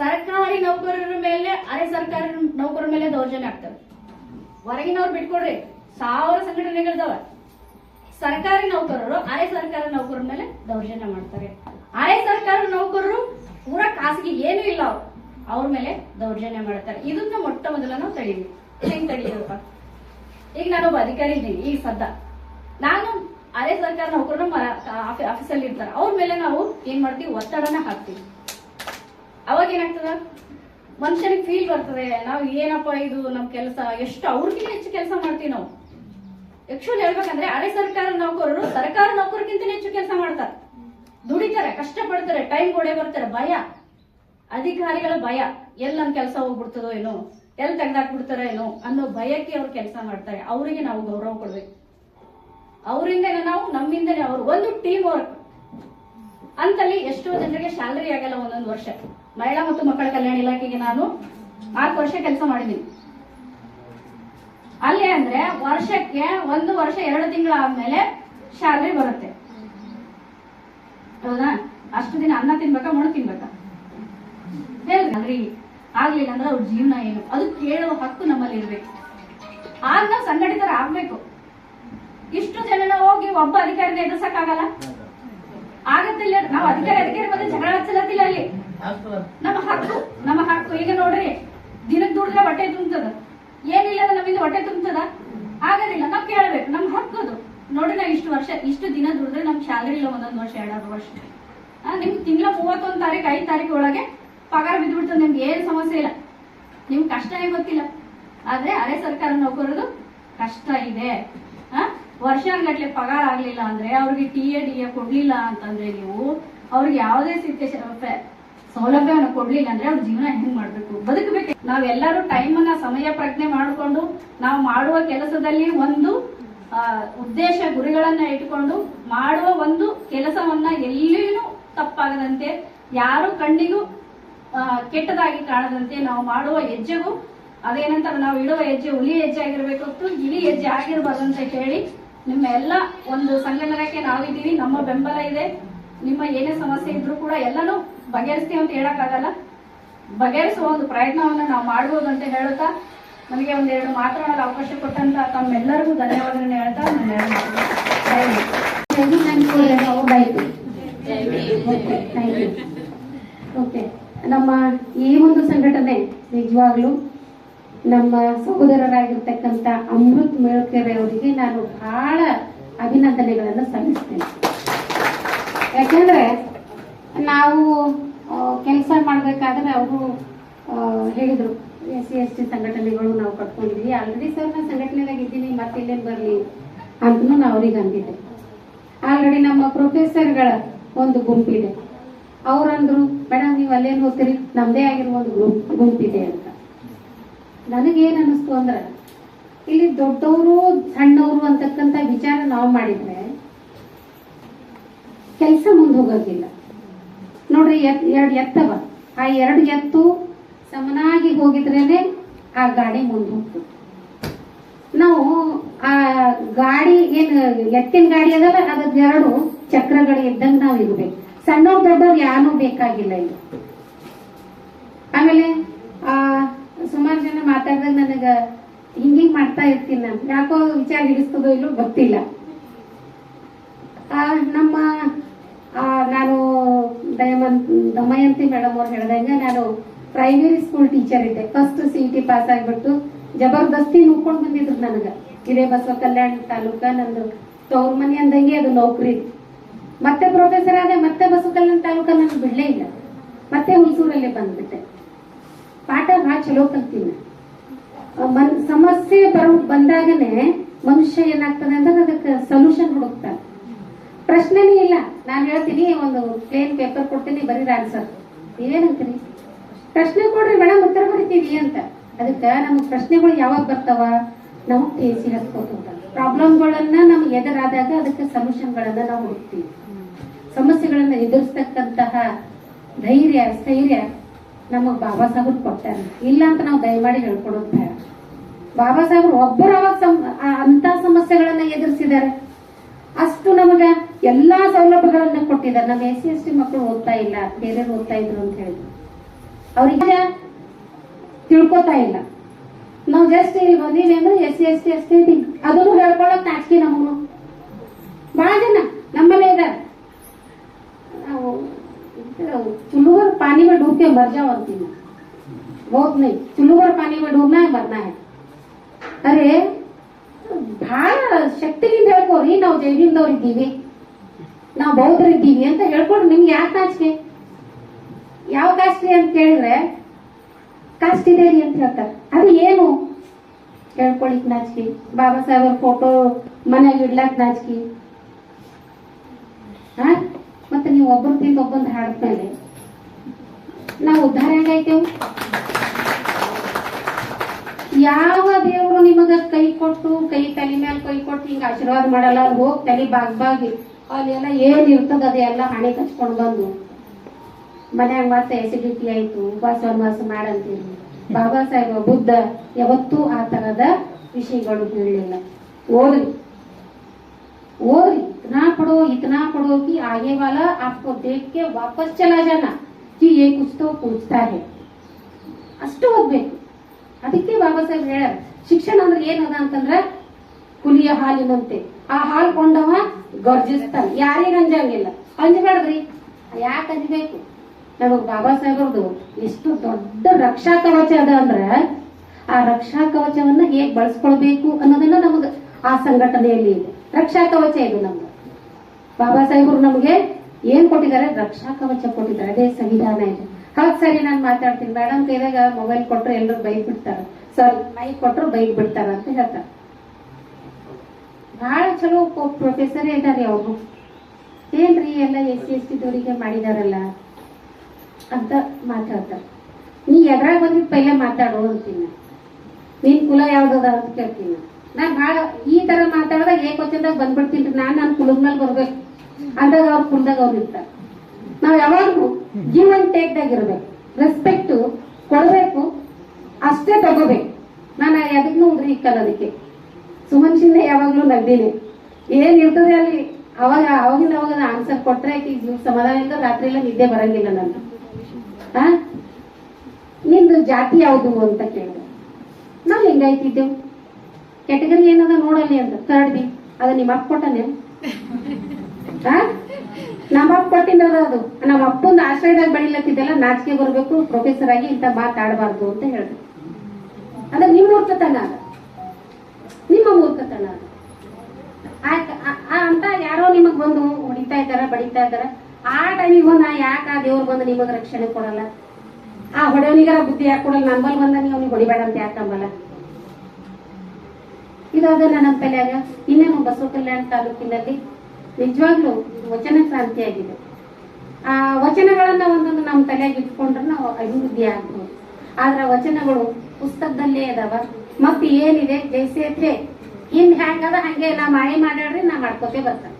[SPEAKER 5] ಸರ್ಕಾರಿ ನೌಕರರ ಮೇಲೆ, ಅರೆ ಸರ್ಕಾರಿ ನೌಕರರ ಮೇಲೆ ದೌರ್ಜನ್ಯ ಆಗ್ತವೆ ಹೊರಗಿನವ್ರು ಬಿಟ್ಕೊಡ್ರಿ, ಸಾವಿರ ಸಂಘಟನೆಗಳಿದಾವ. ಸರ್ಕಾರಿ ನೌಕರರು ಅರೆ ಸರ್ಕಾರಿ ನೌಕರರ ಮೇಲೆ ದೌರ್ಜನ್ಯ ಮಾಡ್ತಾರೆ. ಅರೆ ಸರ್ಕಾರಿ ನೌಕರರು ಪೂರ ಖಾಸಗಿ ಏನೂ ಇಲ್ಲ ಅವ್ರು. ಮೇಲೆ ದೌರ್ಜನ್ಯ ಮಾಡ್ತಾರೆ. ಇದನ್ನ ಮೊಟ್ಟ ಮೊದಲ ನಾವು ತಡೀವಿ ಹೆಂಗ್ ತಡೀರಪ್ಪ? ಈಗ ನಾನೊಬ್ಬ ಅಧಿಕಾರಿ ಇದ್ದೀನಿ. ಈಗ ಸದ್ದ. ನಾನು ಅರೆ ಸರ್ಕಾರ ನೌಕರರು ಆಫೀಸಲ್ಲಿ ಇರ್ತಾರೆ. ಅವ್ರ ಮೇಲೆ ನಾವು ಏನ್ ಮಾಡ್ತೀವಿ? ಒತ್ತಡನ ಹಾಕ್ತೀವಿ. ಅವಾಗ ಏನಾಗ್ತದ? ಮನುಷ್ಯನಿಗೆ ಫೀಲ್ ಬರ್ತದೆ. ನಾವು ಏನಪ್ಪ ಇದು ನಮ್ ಕೆಲಸ? ಎಷ್ಟು ಅವ್ರಿಗೆ ಹೆಚ್ಚು ಕೆಲಸ ಮಾಡ್ತೀವಿ ನಾವು. ಆಕ್ಚುಲಿ ಹೇಳ್ಬೇಕಂದ್ರೆ ಅರೆ ಸರ್ಕಾರ ನೌಕರರು ಸರ್ಕಾರ ನೌಕರಕ್ಕಿಂತ ಹೆಚ್ಚು ಕೆಲಸ ಮಾಡ್ತಾರೆ. ದುಡಿತಾರೆ ಕಷ್ಟ ಪಡ್ತಾರೆ ಟೈಮ್ ಕೊಡೆ ಬರ್ತಾರೆ, ಭಯ. ಅಧಿಕಾರಿಗಳ ಭಯ. ಎಲ್ಲಿ ನನ್ನ ಕೆಲಸ ಹೋಗ್ಬಿಡ್ತದೋ ಏನೋ ಎಲ್ಲಿ ತೆಗ್ದಾಕ್ಬಿಡ್ತಾರೋ ಏನೋ ಅನ್ನೋ ಭಯಕ್ಕೆ ಅವ್ರು ಕೆಲಸ ಮಾಡ್ತಾರೆ. ಅವರಿಗೆ ನಾವು ಗೌರವ ಕೊಡ್ಬೇಕು. ಅವರಿಂದ ನಾವು, ನಮ್ಮಿಂದನೇ ಅವರು. ಒಂದು ಟೀಮ್ ವರ್ಕ್ ಅಂತಲ್ಲಿ ಎಷ್ಟೋ ಜನರಿಗೆ ಸ್ಯಾಲರಿ ಆಗಲ್ಲ ಒಂದೊಂದು ವರ್ಷ. ಮಹಿಳಾ ಮತ್ತು ಮಕ್ಕಳ ಕಲ್ಯಾಣ ಇಲಾಖೆಗೆ ನಾನು ನಾಲ್ಕು ವರ್ಷ ಕೆಲಸ ಮಾಡಿದ್ದೀನಿ ಅಲ್ಲಿ ಅಂದ್ರೆ ವರ್ಷಕ್ಕೆ ಒಂದು ವರ್ಷ ಎರಡು ತಿಂಗಳಾದ್ಮೇಲೆ ಸ್ಯಾಲ್ರಿ ಬರುತ್ತೆ. ಹೌದಾ? ಅಷ್ಟು ದಿನ ಅನ್ನ ತಿನ್ಬೇಕಾ ಮಣ್ಣು ತಿನ್ಬೇಕಾ? ಹೇಳ್ರಿ. ಆಗ್ಲಿಲ್ಲ ಅಂದ್ರೆ ಅವ್ರ ಜೀವನ ಏನು? ಅದು ಕೇಳುವ ಹಕ್ಕು ನಮ್ಮಲ್ಲಿ ಇರ್ಬೇಕು. ಆಗ ನಾವು ಸಂಘಟಿತರ ಆಗ್ಬೇಕು. ಇಷ್ಟು ಜನ ಹೋಗಿ ಒಬ್ಬ ಅಧಿಕಾರಿನ ಎದುರ್ಸಕ್ಕಾಗಲ್ಲ? ಆಗತ್ತಿಲ್ಲ ನಾವು ಅಧಿಕಾರಿ ಅಧಿಕಾರಿ ಮತ್ತೆ ಜಗಳ ಹಚ್ಚಲತ್ತಿಲ್ಲ ಅಲ್ಲಿ. ನಮ್ಮ ಹಕ್ಕು ನಮ್ಮ ಹಕ್ಕು. ಈಗ ನೋಡ್ರಿ ದಿನಕ್ಕೆ ದುಡಿದ್ರೆ ಹೊಟ್ಟೆ ತುಂಬತದ. ಏನಿಲ್ಲ ನಮ್ಮಿಂದ ಹೊಟ್ಟೆ ತುಂಬತದ? ಆಗೋದಿಲ್ಲ, ನಾವು ಕೇಳಬೇಕು. ನಮ್ಗೆ ಹಕ್ಕದು. ನೋಡಿ ನಾವು ಇಷ್ಟು ವರ್ಷ, ಇಷ್ಟು ದಿನ ದುಡಿದ್ರೆ ನಮ್ಗೆ ಸ್ಯಾಲರಿ ಇಲ್ಲ ಒಂದೊಂದು ವರ್ಷ ಎರಡಾರು ವರ್ಷ. ನಿಮ್ಗೆ ತಿಂಗಳ ಮೂವತ್ತೊಂದು ತಾರೀಕು ಐದು ತಾರೀಕು ಒಳಗೆ ಪಗಾರ ಬಿದ್ದುಬಿಡ್ತದೆ ನಿಮ್ಗೆ ಏನು ಸಮಸ್ಯೆ ಇಲ್ಲ. ನಿಮ್ಗೆ ಕಷ್ಟನೇ ಗೊತ್ತಿಲ್ಲ. ಆದ್ರೆ ಅರೆ ಸರ್ಕಾರ ನೌಕರದು ಕಷ್ಟ ಇದೆ. ವರ್ಷಾನ್ಗಟ್ಲೆ ಪಗಾರ ಆಗ್ಲಿಲ್ಲ ಅಂದ್ರೆ ಅವ್ರಿಗೆ ಟಿ ಎ, ಡಿ ಎ ಕೊಡ್ಲಿಲ್ಲ ಅಂತಂದ್ರೆ ನೀವು ಅವ್ರಿಗೆ ಯಾವುದೇ ಸಿಚುವೇಶನ್ ಸೌಲಭ್ಯವನ್ನು ಕೊಡ್ಲಿಲ್ಲ ಅಂದ್ರೆ ಅವ್ರ ಜೀವನ ಹೆಂಗ್ ಮಾಡ್ಬೇಕು? ಬದುಕಬೇಕು. ನಾವೆಲ್ಲರೂ ಟೈಮ್ ಅನ್ನ ಸಮಯ ಪ್ರಜ್ಞೆ ಮಾಡಿಕೊಂಡು ನಾವು ಮಾಡುವ ಕೆಲಸದಲ್ಲಿ ಒಂದು ಉದ್ದೇಶ, ಗುರಿಗಳನ್ನ ಇಟ್ಕೊಂಡು ಮಾಡುವ ಒಂದು ಕೆಲಸವನ್ನ ಎಲ್ಲಿಯೂ ತಪ್ಪಾಗದಂತೆ, ಯಾರು ಕಣ್ಣಿಗೂ ಕೆಟ್ಟದಾಗಿ ಕಾಣದಂತೆ ನಾವು ಮಾಡುವ ಹೆಜ್ಜೆಗೂ ಅದೇನಂತಾರೆ ನಾವು ಇಡುವ ಹೆಜ್ಜೆ ಹುಲಿ ಹೆಜ್ಜೆ ಆಗಿರ್ಬೇಕು ಇಳಿ ಹೆಜ್ಜೆ ಆಗಿರ್ಬಾರ್ದು ಅಂತ ಹೇಳಿ ನಿಮ್ಮ ಎಲ್ಲ ಒಂದು ಸಂಘಟನೆಗೆ ನಾವಿದ್ದೀವಿ. ನಮ್ಮ ಬೆಂಬಲ ಇದೆ. ನಿಮ್ಮ ಏನೇ ಸಮಸ್ಯೆ ಇದ್ರೂ ಕೂಡ ಎಲ್ಲನೂ ಬಗೆಹರಿಸ್ತೀವಿ ಅಂತ ಹೇಳಕ್ಕಾಗಲ್ಲ ಬಗೆಹರಿಸುವ ಒಂದು ಪ್ರಯತ್ನವನ್ನು ನಾವು ಮಾಡ್ಬೋದು ಅಂತ ಹೇಳುತ್ತಾ ನನಗೆ ಒಂದೆರಡು ಮಾತನಾಡಲು ಅವಕಾಶ ಕೊಟ್ಟಂತ ತಮ್ಮೆಲ್ಲರಿಗೂ ಧನ್ಯವಾದಗಳನ್ನ ಹೇಳ್ತಾ.
[SPEAKER 6] ಓಕೆ, ನಮ್ಮ ಈ ಒಂದು ಸಂಘಟನೆ ನಿಜವಾಗ್ಲೂ ನಮ್ಮ ಸಹೋದರರಾಗಿರ್ತಕ್ಕಂಥ ಅಮೃತ್ ಮೇಳ್ಕೆರೆ ಅವರಿಗೆ ನಾನು ಬಹಳ ಅಭಿನಂದನೆಗಳನ್ನು ಸಲ್ಲಿಸ್ತೇನೆ ಯಾಕಂದ್ರೆ ನಾವು ಕೆಲಸ ಮಾಡಬೇಕಾದ್ರೆ ಅವರು ಹೇಳಿದರು. ಎಸ್ ಸಿ, ಎಸ್ ಟಿ ಸಂಘಟನೆಗಳು ನಾವು ಕಟ್ಕೊಂಡಿದ್ವಿ. ಆಲ್ರೆಡಿ ಸರ್ ನಾನು ಸಂಘಟನೆದಾಗ ಇದ್ದೀನಿ, ಮತ್ತೆ ಇಲ್ಲೇನು ಬರಲಿ ಅಂತನೂ ನಾವು ಅವ್ರಿಗೆ ಅಂದಿದ್ದೆ. ಆಲ್ರೆಡಿ ನಮ್ಮ ಪ್ರೊಫೆಸರ್ಗಳ ಒಂದು ಗುಂಪಿದೆ ಅವರಂದ್ರು ಮೇಡಮ್ ನೀವು ಅಲ್ಲೇನು ಹೋಗ್ತೀರಿ? ನಮ್ದೇ ಆಗಿರುವ ಒಂದು ಗ್ರೂಪ್ ಗುಂಪಿದೆ ಅಂತ. ನನಗೇನು ಅನ್ನಿಸ್ತು ಅಂದ್ರೆ, ಇಲ್ಲಿ ದೊಡ್ಡವರು, ಸಣ್ಣವರು ಅಂತಕ್ಕಂಥ ವಿಚಾರ ನಾವು ಮಾಡಿದ್ರೆ, ಕೆಲಸ ಮುಂದೆ ಹೋಗೋದಿಲ್ಲ. ನೋಡ್ರಿ ಎತ್ ಎರಡು ಎತ್ತವ. ಆ ಎರಡು ಎತ್ತು ಸಮನಾಗಿ ಹೋಗಿದ್ರೇನೆ ಆ ಗಾಡಿ ಮುಂದೆ ಹೋಗ್ತದೆ. ನಾವು ಆ ಗಾಡಿ ಏನ್ ಎತ್ತಿನ ಗಾಡಿ ಅದಲ್ಲ ಅದ್ ಎರಡು ಚಕ್ರಗಳು ಇದ್ದಂಗೆ ನಾವು ಇರ್ಬೇಕು. ಸಣ್ಣವ್ರು ದೊಡ್ಡವ್ರು ಯಾರು ಬೇಕಾಗಿಲ್ಲ ಇಲ್ಲಿ. ಆಮೇಲೆ ಆ ಸುಮಾರು ಜನ ಮಾತಾಡಿದಾಗ ನನಗ ಹಿಂಗಿಂಗ್ ಮಾಡ್ತಾ ಇರ್ತೀನಿ ನಾನು. ಯಾಕೋ ವಿಚಾರ ಹಿಡಿಸ್ತದೋ ಇಲ್ಲೋ ಗೊತ್ತಿಲ್ಲ. ಆ, ನಮ್ಮ ನಾನು ದಯಮಂತ್ ದಮಯಂತಿ ಮೇಡಮ್ ಅವ್ರು ಹೇಳ್ದಂಗೆ ನಾನು ಪ್ರೈಮರಿ ಸ್ಕೂಲ್ ಟೀಚರ್ ಇದ್ದೆ. ಫಸ್ಟ್ ಸಿ ಟಿ ಪಾಸ್ ಆಗಿಬಿಟ್ಟು ಜಬರ್ದಸ್ತಿ ನುಕ್ಕೊಂಡು ಬಂದಿದ್ರು ನನಗೆ. ಇದೇ ಬಸವ ಕಲ್ಯಾಣ ತಾಲೂಕ ನಂದು ತವ್ರ ಮನೆ ಅಂದಂಗೆ ಅದು ನೌಕರಿ. ಮತ್ತೆ ಪ್ರೊಫೆಸರ್ ಆದ ಮತ್ತೆ ಬಸವ ಕಲ್ಯಾಣ ತಾಲೂಕ ನನ್ಗೆ ಬಿಡ್ಲೇ ಇಲ್ಲ. ಮತ್ತೆ ಹುಲ್ಸೂರಲ್ಲಿ ಬಂದ್ಬಿಟ್ಟೆ. ಪಾಠ ಭಾಳ ಚಲೋ ಕಲ್ತೀನಿ. ಆ, ಸಮಸ್ಯೆ ಬರೋ ಬಂದಾಗನೇ ಮನುಷ್ಯ ಏನಾಗ್ತದೆ ಅಂದ್ರೆ ಅದಕ್ಕೆ ಸೊಲ್ಯೂಷನ್ ಹುಡುಕ್ತಾನೆ. ಪ್ರಶ್ನೆನೇ ಇಲ್ಲ. ನಾನು ಹೇಳ್ತೀನಿ, ಒಂದು ಪ್ಲೇನ್ ಪೇಪರ್ ಕೊಡ್ತೀನಿ, ಬರೀ ಆನ್ಸರ್ ನೀವೇನಂತೀರಿ? ಪ್ರಶ್ನೆ ಕೊಡ್ರಿ ಮೇಡಮ್ ಉತ್ತರ ಬರಿತೀವಿ ಅಂತ. ಅದಕ್ಕೆ ನಮಗೆ ಪ್ರಶ್ನೆಗಳು ಯಾವಾಗ ಬರ್ತಾವ? ನಾವು ಟೇಸಿ ಹತ್ಕೋತ ಪ್ರಾಬ್ಲಮ್ಗಳನ್ನ ನಮ್ಗೆ ಎದುರಾದಾಗ ಅದಕ್ಕೆ ಸೊಲ್ಯೂಷನ್ಗಳನ್ನ ನಾವು ಹುಡುಕ್ತೀವಿ. ಸಮಸ್ಯೆಗಳನ್ನ ಎದುರಿಸ್ತಕ್ಕಂತಹ ಧೈರ್ಯ, ಸ್ಥೈರ್ಯ ನಮಗ್ ಬಾಬಾ ಸಾಹೇಬ್ ಕೊಟ್ಟಾರೆ. ಇಲ್ಲ ಅಂತ ನಾವು ದಯಮಾಡಿ ಹೇಳ್ಕೊಡೋದು ಬೇಡ. ಬಾಬಾ ಸಾಹೇಬ್ರು ಒಬ್ಬರು ಅವಾಗ ಸಂ- ಅಂತ ಸಮಸ್ಯೆಗಳನ್ನ ಎದುರಿಸಿದ್ದಾರೆ ಅಷ್ಟು ನಮಗ ಎಲ್ಲಾ ಸೌಲಭ್ಯಗಳನ್ನ ಕೊಟ್ಟಿದ್ದಾರೆ ನಮ್ಮ ಎಸ್ ಸಿ ಎಸ್ ಟಿ ಮಕ್ಕಳು ಓದ್ತಾ ಇಲ್ಲ ಬೇರೆ ಓದ್ತಾ ಇದ್ರು ಅಂತ ಹೇಳಿದ್ರು ಅವ್ರಿಗೆ ತಿಳ್ಕೊತಾ ಇಲ್ಲ ನಾವು ಜಸ್ಟ್ ಇಲ್ಲಿ ಬಂದೀವಿ ಅಂದ್ರೆ S C S T S T ಅದನ್ನು ಹೇಳ್ಕೊಳಕ್ ನಾಚಿಕೆ ನಮಗೂ ಬಹಳ ಜನ ನಮ್ಮಲ್ಲೇ ಇದಾರೆ ನಾವು चुल्लू पानी में डूब के मर जाओ अंतिम में बहुत नहीं चुल्लू पर पानी में डूबना है मरना है ಅರೆ ಬಹಳ ಶಕ್ತಿಯಿಂದ ಹೇಳ್ಕೋರಿ ನಾವು ಜೈವಿಂದವ್ರು ಇದ್ದೀವಿ ನಾವು ಬೌದ್ಧರು ಇದ್ದೀವಿ ಅಂತ ಹೇಳ್ಕೊಡ್ರಿ ನಿಮ್ಗೆ ಯಾಕೆ ನಾಚಿಕೆ ಯಾವ ಕಾಸ್ಟ್ ರೀ ಅಂತ ಕೇಳಿದ್ರೆ, ಕಾಸ್ಟ್ ಇದೆ ಅಂತ ಹೇಳ್ತಾರೆ. ಅದು ಏನು? ಹೇಳ್ಕೊಳಿಕ್ ನಾಚಿಕೆ. ಬಾಬಾ ಸಾಹೇಬ್ ಫೋಟೋ ಮನೆಗೆ ಇಡ್ಲಾಕ್ ನಾಚಿಕೆ. ಮತ್ತೆ ನೀವು ಒಬ್ಬರು ತಿಂದ ಒಬ್ಬಂದು ಹಾಡ್ಮೇಲೆ ನಾವು ಉದ್ಧಾರ ಹೆಂಗಾಯ್ತೇವು ಯಾವ ದೇವರು ನಿಮಗ ಕೈ ಕೊಟ್ಟು ಕೈ ತಲೆ ಮೇಲೆ ಕೈ ಕೊಟ್ಟು ಹಿಂಗ ಆಶೀರ್ವಾದ ಮಾಡಲ್ಲ ಅಲ್ಲಿ ಹೋಗಿ ತಲೆ ಬಾಗ್ ಬಾಗಿ ಅಲ್ಲೆಲ್ಲ ಏನ್ ಇರ್ತದ ಅದೆಲ್ಲ ಹಣೆ ಕಚ್ಕೊಂಡ್ ಬಂದು ಮನ್ಯಾಗ ಮತ್ತೆ ಎಸಿಡಿಟಿ ಆಯ್ತು ಉಪವಾಸ ವನವಾಸ ಮಾಡಂತೀರಿ ಬಾಬಾ ಸಾಹೇಬ್ ಬುದ್ಧ ಯಾವತ್ತೂ ಆ ತರದ ವಿಷಯಗಳು ಹೇಳಲಿಲ್ಲ ಓದ್ರಿ ओर इतना पढ़ो इतना पढ़ो कि आगे वाला आपको देख के वापस चला जाना कि ये कुछ तो पूछता है ಅಷ್ಟು ಓದ್ಬೇಕು ಅದಕ್ಕೆ ಬಾಬಾ ಸಾಹೇಬ್ ಹೇಳ ಶಿಕ್ಷಣ ಅಂದ್ರೆ ಏನದ ಅಂತಂದ್ರ ಹುಲಿಯ ಹಾಲಿನಂತೆ. ಆ ಹಾಲು ಕೊಂಡವ ಗರ್ಜಿಸ್ತಾನೆ. ಯಾರಿಗ ಅಂಜಂಗಿಲ್ಲ. ಅಂಜಬೇಡ್ರಿ ಯಾಕೆ ಅಂಜಬೇಕು? ನಮಗ್ ಬಾಬಾ ಸಾಹೇಬ್ರದ್ದು ಎಷ್ಟು ದೊಡ್ಡ ರಕ್ಷಾ ಕವಚ ಅದ ಅಂದ್ರ, ಆ ರಕ್ಷಾ ಕವಚವನ್ನ ಹೇಗ್ ಬಳಸ್ಕೊಳ್ಬೇಕು ಅನ್ನೋದನ್ನ ನಮಗ ಆ ಸಂಘಟನೆಯಲ್ಲಿ ಇದೆ. ರಕ್ಷಾ ಕವಚ ಇದು ನಮ್ದು. ಬಾಬಾ ಸಾಹೇಬ್ರು ನಮಗೆ ಏನ್ ಕೊಟ್ಟಿದ್ದಾರೆ? ರಕ್ಷಾ ಕವಚ ಕೊಟ್ಟಿದ್ದಾರೆ. ಅದೇ ಸಂವಿಧಾನ ಇದೆ. ಹೌದ್ ಸರಿ, ನಾನು ಮಾತಾಡ್ತೀನಿ. ಮೇಡಮ್ ಕೈದಾಗ ಮೊಬೈಲ್ ಕೊಟ್ಟರು ಎಲ್ಲರೂ ಬೈಕ್ ಬಿಡ್ತಾರ ಸಾರಿ ಮೈಕ್ ಕೊಟ್ರು ಬೈಕ್ ಬಿಡ್ತಾರ ಅಂತ ಹೇಳ್ತಾರ. ಬಹಳ ಚಲೋ ಪ್ರೊಫೆಸರ್ ಇದ್ದಾರೆ ಅವರು. ಏನ್ರಿ ಎಲ್ಲ ಎಸ್ ಸಿ, ಎಸ್ ಟಿ ದವರಿಗೆ ಮಾಡಿದಾರಲ್ಲ? ಅಂತ ಮಾತಾಡ್ತಾರೆ. ನೀ ಎದ್ರಾಗ ಬಂದಿದ್ ಪೈಲೆ ಮಾತಾಡೋ ಅಂತೀನಿ. ನಿನ್ ಕುಲ ಯಾವ್ದದ ಅಂತ ಕೇಳ್ತೀನಿ. ನಾನು ಭಾಳ ಈ ತರ ಮಾತಾಡಿದಾಗ ಏಕವಚನದಾಗ ಬಂದ್ಬಿಡ್ತೀನಿ ನಾನ್ ನನ್ನ ಕುಲದ ಮೇಲೆ ಬರ್ಬೇಕು. ಅಂದಾಗ ಅವ್ರ ಕುಲದಾಗ ಅವ್ರು ಇರ್ತಾರೆ. ನಾವ್ ಯಾವಾಗ್ಲೂ ಗಿವ್ ಅಂಡ್ ಟೇಕ್ ಆಗಿರ್ಬೇಕು ರೆಸ್ಪೆಕ್ಟ್ ಕೊಡಬೇಕು, ಅಷ್ಟೇ ತಗೋಬೇಕು. ನಾನು ಅದಕ್ಕೂ ಒಂದು ಇಕ್ಕಲ್ಲ ಅದಕ್ಕೆ. ಸುಮನ್ ಯಾವಾಗಲೂ ನಗ್ದೀನಿ. ಏನ್ ಇರ್ತದೆ ಅಲ್ಲಿ? ಅವಾಗ, ಅವಾಗಿಂದ ಅವಾಗ ಆನ್ಸರ್ ಕೊಟ್ರೆ ಸಮಾಧಾನ ಸಮಾಧಾನದಿಂದ ರಾತ್ರಿ ಎಲ್ಲ ನಿದ್ದೆ ಬರಂಗಿಲ್ಲ ನಾನು ಆ? ನಿಂದು ಜಾತಿ ಯಾವುದು ಅಂತ ಕೇಳಿದೆ. ನಾವ್ ಹೆಂಗಾಯ್ತಿದ್ದೆವು ಕೆಟಗರಿ ಏನದ ನೋಡಲಿ ಅಂತ. ಥರ್ಡ್ ಬಿ ಅದ ನಿಮ್ಮ ಅಪ್ಪ ಕೊಟ್ಟನೆ. ನಮ್ಮ ಅಪ್ಪ ಕೊಟ್ಟಿದ್ದ ಅದು. ನಮ್ಮ ಅಪ್ಪಂದು ಆಶ್ರಯದಾಗ ಬೆಳಿಲತ್ತಿದ್ದೆಲ್ಲ ನಾಚಿಕೆ ಬರಬೇಕು ಪ್ರೊಫೆಸರ್ ಆಗಿ ಇಂಥ ಮಾತಾಡಬಾರ್ದು ಅಂತ ಹೇಳಿದ್ರು ಅದ ನಿಮ್ಮ ಮೂರ್ಖತನ ಅದ. ನಿಮ್ಮ ಮೂರ್ಖತನ ಆ- ಅಂತ ಯಾರೋ ನಿಮಗ್ ಬಂದು ಹೊಡಿತಾ ಇದ್ದಾರ, ಬಡಿತಾ ಇದ್ದಾರ, ಆ ಟೈಮಿಗೆ ನಾ ಯಾಕೆ ಆ ದೇವ್ರು ಬಂದು ನಿಮಗ್ ರಕ್ಷಣೆ ಕೊಡಲ್ಲ? ಆ ಹೊಡೆಯವನಿಗಾರ ಬುದ್ಧಿ ಯಾಕೆ ಕೊಡಲ್ಲ? ನಂಬಲ್ ಬಂದ ನೀವು ಅವ್ನಿಗೆ ಹೊಡಿಬೇಡ ಅಂತ ಯಾಕೆ ನಂಬಲ್ಲ? ಇದಾದ ನನ್ನ ತಲೆಯಾಗ ಇನ್ನೇನು ಬಸವ ಕಲ್ಯಾಣ ತಾಲೂಕಿನಲ್ಲಿ ನಿಜವಾಗ್ಲೂ ವಚನ ಕ್ರಾಂತಿ ಆಗಿದೆ ಆ ವಚನಗಳನ್ನ ಒಂದೊಂದು ನಮ್ಮ ತಲೆಯಾಗ ಇಟ್ಕೊಂಡ್ರೆ ನಾವು ಅಭಿವೃದ್ಧಿ ಆಗ್ಬೋದು. ಆದ್ರ ವಚನಗಳು ಪುಸ್ತಕದಲ್ಲೇ ಅದಾವ. ಮತ್ತೆ ಏನಿದೆ? ಜೈಸೇತ್ರೆ ಹಿಂದ್ ಹ್ಯಾಂಗದ ಹಂಗೆ ನಾ ಮಾಯ ಮಾಡ್ಯಾಡ್ರಿ ನಾ ಮಾಡ್ಕೋತೇ ಬರ್ತಾರ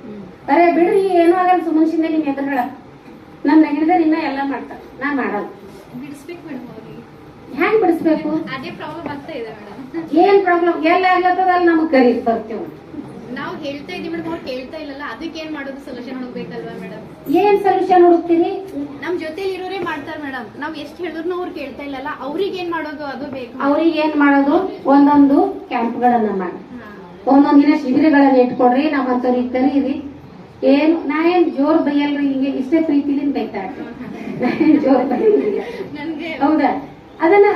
[SPEAKER 6] ಅರೆ ಬಿಡ್ರಿ ಏನು ಆಗಲ್ಲ ಸುಮನ್ಸಿಂದ ನಿಮ್ ಎದುರುಗಳ. ನನ್ನ ನೆಗಡಿದ ಇನ್ನ ಎಲ್ಲ ಮಾಡ್ತಾರ. ನಾ ಮಾಡಲ್ಲ.
[SPEAKER 7] ಬಿಡಿಸ್ಬೇಕು
[SPEAKER 6] ಹ್ಯಾಂಗ್ ಬಿಡಿಸ್ಬೇಕು?
[SPEAKER 7] ಅದೇ ಪ್ರಾಬ್ಲಮ್ ಆಗ್ತಾ ಇದೆ ಮೇಡಮ್.
[SPEAKER 6] ಏನ್ ಪ್ರಾಬ್ಲಮ್ ಎಲ್ಲ ಆಗ್ಲತ್ತದ ಅಲ್ಲಿ ನಮಗ್ ಕರಿ ಬರ್ತೇವೆ.
[SPEAKER 7] ನಾವು ಹೇಳ್ತಾ ಇದೀವಿ ಮೇಡಮ್ ಅವ್ರು ಕೇಳ್ತಾ ಇಲ್ಲಲ್ಲ ಅದಕ್ಕೆ ಏನ್ ಮಾಡೋದು ಸೊಲ್ಯೂಷನ್ ಹುಡುಕ್ಬೇಕಲ್ವಾ ಮೇಡಮ್
[SPEAKER 6] ಏನ್ ಸೊಲ್ಯೂಷನ್ ಹುಡುಕ್ತೀರಿ?
[SPEAKER 7] ನಮ್ ಜೊತೆಲಿ ಇರೋರೇ ಮಾಡ್ತಾರೆ ಮೇಡಮ್ ನಾವ್ ಎಷ್ಟ್ ಹೇಳಿದ್ರು ಅವ್ರು ಕೇಳ್ತಾ ಇಲ್ಲಲ್ಲ ಅವ್ರಿಗೆ ಏನ್ ಮಾಡೋದು ಅದು ಬೇಕು?
[SPEAKER 6] ಅವ್ರಿಗೆ ಏನ್ ಮಾಡೋದು? ಒಂದೊಂದು ಕ್ಯಾಂಪ್ಗಳನ್ನ ಮಾಡಿ. ಒಂದೊಂದ್ ದಿನ ಶಿಬಿರಗಳನ್ನ ಇಟ್ಕೊಡ್ರಿ ನಮ್ಮಂತವ್ರಿಗೆ ಕರೀರಿ ಏನು ನಾ ಏನ್ ಜೋರ್ ಬೈಯಲ್ರಿ ಹಿಂಗೆ ಇಷ್ಟೇ ಪ್ರೀತಿಲಿಂದ ಬೈತಾ ಜೋರ್ ಬೈಯಲ್ರಿ ಹೌದಾ? ಅದನ್ನ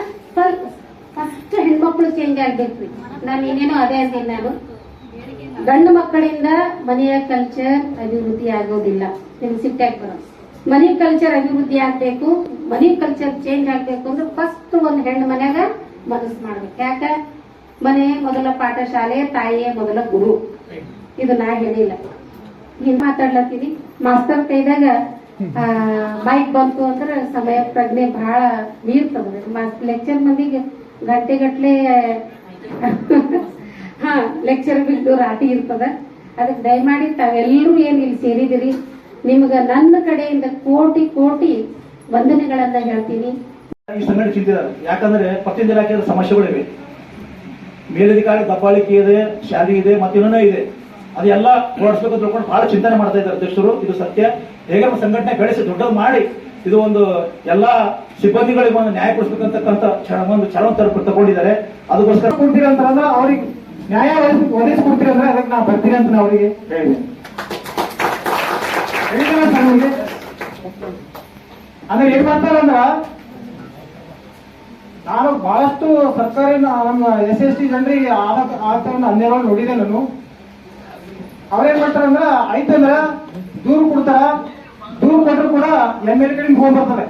[SPEAKER 6] ಫಸ್ಟ್ ಹೆಣ್ಮಕ್ಳು ಚೇಂಜ್ ಆಗ್ಬೇಕ್ರಿ ನಾನು ಏನೇನೋ ಅದೇ ಅಂತೀನಿ ನಾನು ಗಂಡು ಮಕ್ಕಳಿಂದ ಮನೆಯ ಕಲ್ಚರ್ ಅಭಿವೃದ್ಧಿ ಆಗೋದಿಲ್ಲ. ನಿಮ್ಗೆ ಸಿಟ್ಟಾಗಿ ಬರೋ ಮನಿ ಕಲ್ಚರ್ ಅಭಿವೃದ್ಧಿ ಆಗ್ಬೇಕು, ಮನಿ ಕಲ್ಚರ್ ಚೇಂಜ್ ಆಗ್ಬೇಕು ಅಂದ್ರೆ ಫಸ್ಟ್ ಒಂದ್ ಹೆಣ್ಣು ಮನ್ಯಾಗ ಮನಸ್ಸು ಮಾಡ್ಬೇಕು. ಯಾಕ? ಮನೆ ಮೊದಲ ಪಾಠಶಾಲೆ, ತಾಯಿಯೇ ಮೊದಲ ಗುರು. ಇದು ನಾ ಹೇಳಿಲ್ಲ. ಏನ್ ಮಾತಾಡ್ಲತ್ತೀನಿ. ಮಾಸ್ತರ್ ಕೈದಾಗ ಬೈಕ್ ಬಂತು ಅಂದ್ರೆ ಸಮಯ ಪ್ರಜ್ಞೆ ಬಹಳ ಮೀರ್ತದ ಲೆಕ್ಚರ್ ಮಂದಿಗೆ ಗಂಟೆ ಗಟ್ಲೆ ಹಾ ಲೆಕ್ಚರ್ ಬಿಲ್ಟು ರಾಟಿ ಇರ್ತದ. ಅದಕ್ಕೆ ದಯಮಾಡಿ ತಾವೆಲ್ಲರೂ ಏನ್ ಇಲ್ಲಿ ಸೇರಿದಿರಿ ನಿಮ್ಗ ನನ್ನ ಕಡೆಯಿಂದ ಕೋಟಿ ಕೋಟಿ ವಂದನೆಗಳನ್ನ ಹೇಳ್ತೀನಿ.
[SPEAKER 1] ಈ ಸಂಘಟನೆ ಯಾಕಂದ್ರೆ ಪ್ರತಿಯೊಂದು ಇಲಾಖೆಯ ಸಮಸ್ಯೆಗಳಿವೆ ಮೇಲಧಿಕಾರಿ ದಬ್ಬಾಳಿಕೆ ಇದೆ ಶಾಲೆ ಇದೆ ಮತ್ತೆ ಇನ್ನೂ ಇದೆ. ಅದೆಲ್ಲ ಓಡಿಸ್ಬೇಕು ಅಂತ ತಿಳ್ಕೊಂಡು ಬಹಳ ಚಿಂತನೆ ಮಾಡ್ತಾ ಇದ್ದಾರೆ ಅಧ್ಯಕ್ಷರು. ಇದು ಸತ್ಯ. ಹೇಗೆ ಸಂಘಟನೆ ಬೆಳೆಸಿ ದೊಡ್ಡದು ಮಾಡಿ ಇದು ಒಂದು ಎಲ್ಲಾ ಸಿಬ್ಬಂದಿಗಳಿಗೆ ಒಂದು ನ್ಯಾಯ ಕೊಡಿಸ್ಬೇಕಂತಕ್ಕಂಥ ಒಂದು ತರ ತಗೊಂಡಿದ್ದಾರೆ. ಅದಕ್ಕೋಸ್ಕರ
[SPEAKER 3] ಕೊಡ್ತೀರಿ ಅಂತಂದ್ರೆ ಅವ್ರಿಗೆ ನ್ಯಾಯ ಒದಗಿಸ್ಕೊಡ್ತೀರಂದ್ರೆ ಅದಕ್ಕೆ ನಾವು ಬರ್ತೀನಿ ಅಂತ ನಾ ಅವರಿಗೆ ಹೇಳಿದೆ ಅಂದ್ರೆ ಏನ್ ಮಾಡ್ತಾರಂದ್ರ ನಾನು ಬಹಳಷ್ಟು ಸರ್ಕಾರಿ ನಮ್ಮ ಎಸ್ ಎಸ್ ಟಿ ಜನರಿಗೆ ಆದ ಅನ್ಯಾಯವಾಗಿ ನೋಡಿದೆ ನಾನು. ಅವ್ರೇನ್ ಮಾಡ್ತಾರಂದ್ರ ಐತಂದ್ರ ದೂರು ಕೊಡ್ತಾರ. ದೂರು ಕೊಟ್ಟರು ಕೂಡ ಎಂ ಎಲ್ ಹೋಗಿ ಬರ್ತದೆ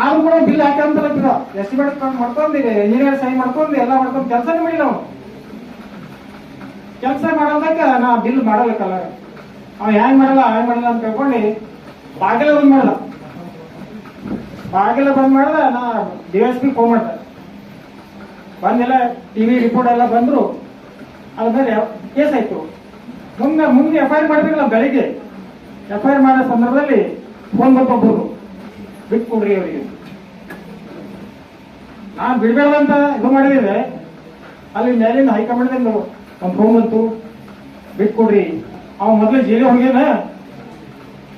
[SPEAKER 3] ಆದ್ರೂ ಕೂಡ ಬಿಲ್ ಹಾಕಂತ ಎಸ್ಟಿಮೇಟ್ ಮಾಡ್ಕೊಂಡು ಇಂಜಿನಿಯರ್ ಸೈನ್ ಮಾಡ್ಕೊಂಡು ಎಲ್ಲ ಮಾಡ್ಕೊಂಡು ಕೆಲಸನೇ ಮಾಡಿಲ್ಲ ನಾವು.
[SPEAKER 8] ಕೆಲಸ ಮಾಡಲ್ದಾಗ ನಾ ಬಿಲ್ ಮಾಡಬೇಕಲ್ಲ. ಅವ ಹ್ಯಾಂಗ್ ಮಾಡಲ್ಲ ಹ್ಯಾಂಗ್ ಮಾಡಲ್ಲ ಅಂತ ಕೇಳ್ಕೊಂಡು ಬಾಗಿಲ ಬಂದ್ ಮಾಡಲ್ಲ ಬಾಗಿಲ ಬಂದ್ ಮಾಡಲ್ಲ ನಾ ಡಿ ಎಸ್ ಪಿ ಫೋನ್ ಮಾಡ್ದೆ. ಬಂದಿಲ್ಲ ಟಿವಿ ರಿಪೋರ್ಟ್ ಎಲ್ಲ ಬಂದ್ರು. ಅದ್ಮೇಲೆ ಕೇಸ್ ಆಯ್ತು. ಮುಂದೆ ಮುಂದೆ ಎಫ್ ಐ ಆರ್ ಮಾಡಿದ್ರಲ್ಲ ಬೆಳಿಗ್ಗೆ. ಎಫ್ ಐ ಆರ್ ಮಾಡೋ ಸಂದರ್ಭದಲ್ಲಿ ಫೋನ್ ಬಂತೊಬ್ಬರು ಬಿಟ್ಟು ಕೊಡ್ರಿ ಅವರಿಗೆ. ನಾನ್ ಬಿಡ್ಬೇಡಂತ ಇದು ಮಾಡಿದ್ರೆ ಅಲ್ಲಿ ಮೇಲಿಂದ ಹೈಕಮಾಂಡ್ ಒಂದು ಫೋನ್ ಬಂತು. ಬಿಟ್ಕೊಡ್ರಿ. ಅವ ಮೊದಲು ಜೈಲಿಗೆ ಹೋಗ್ಯಾನ.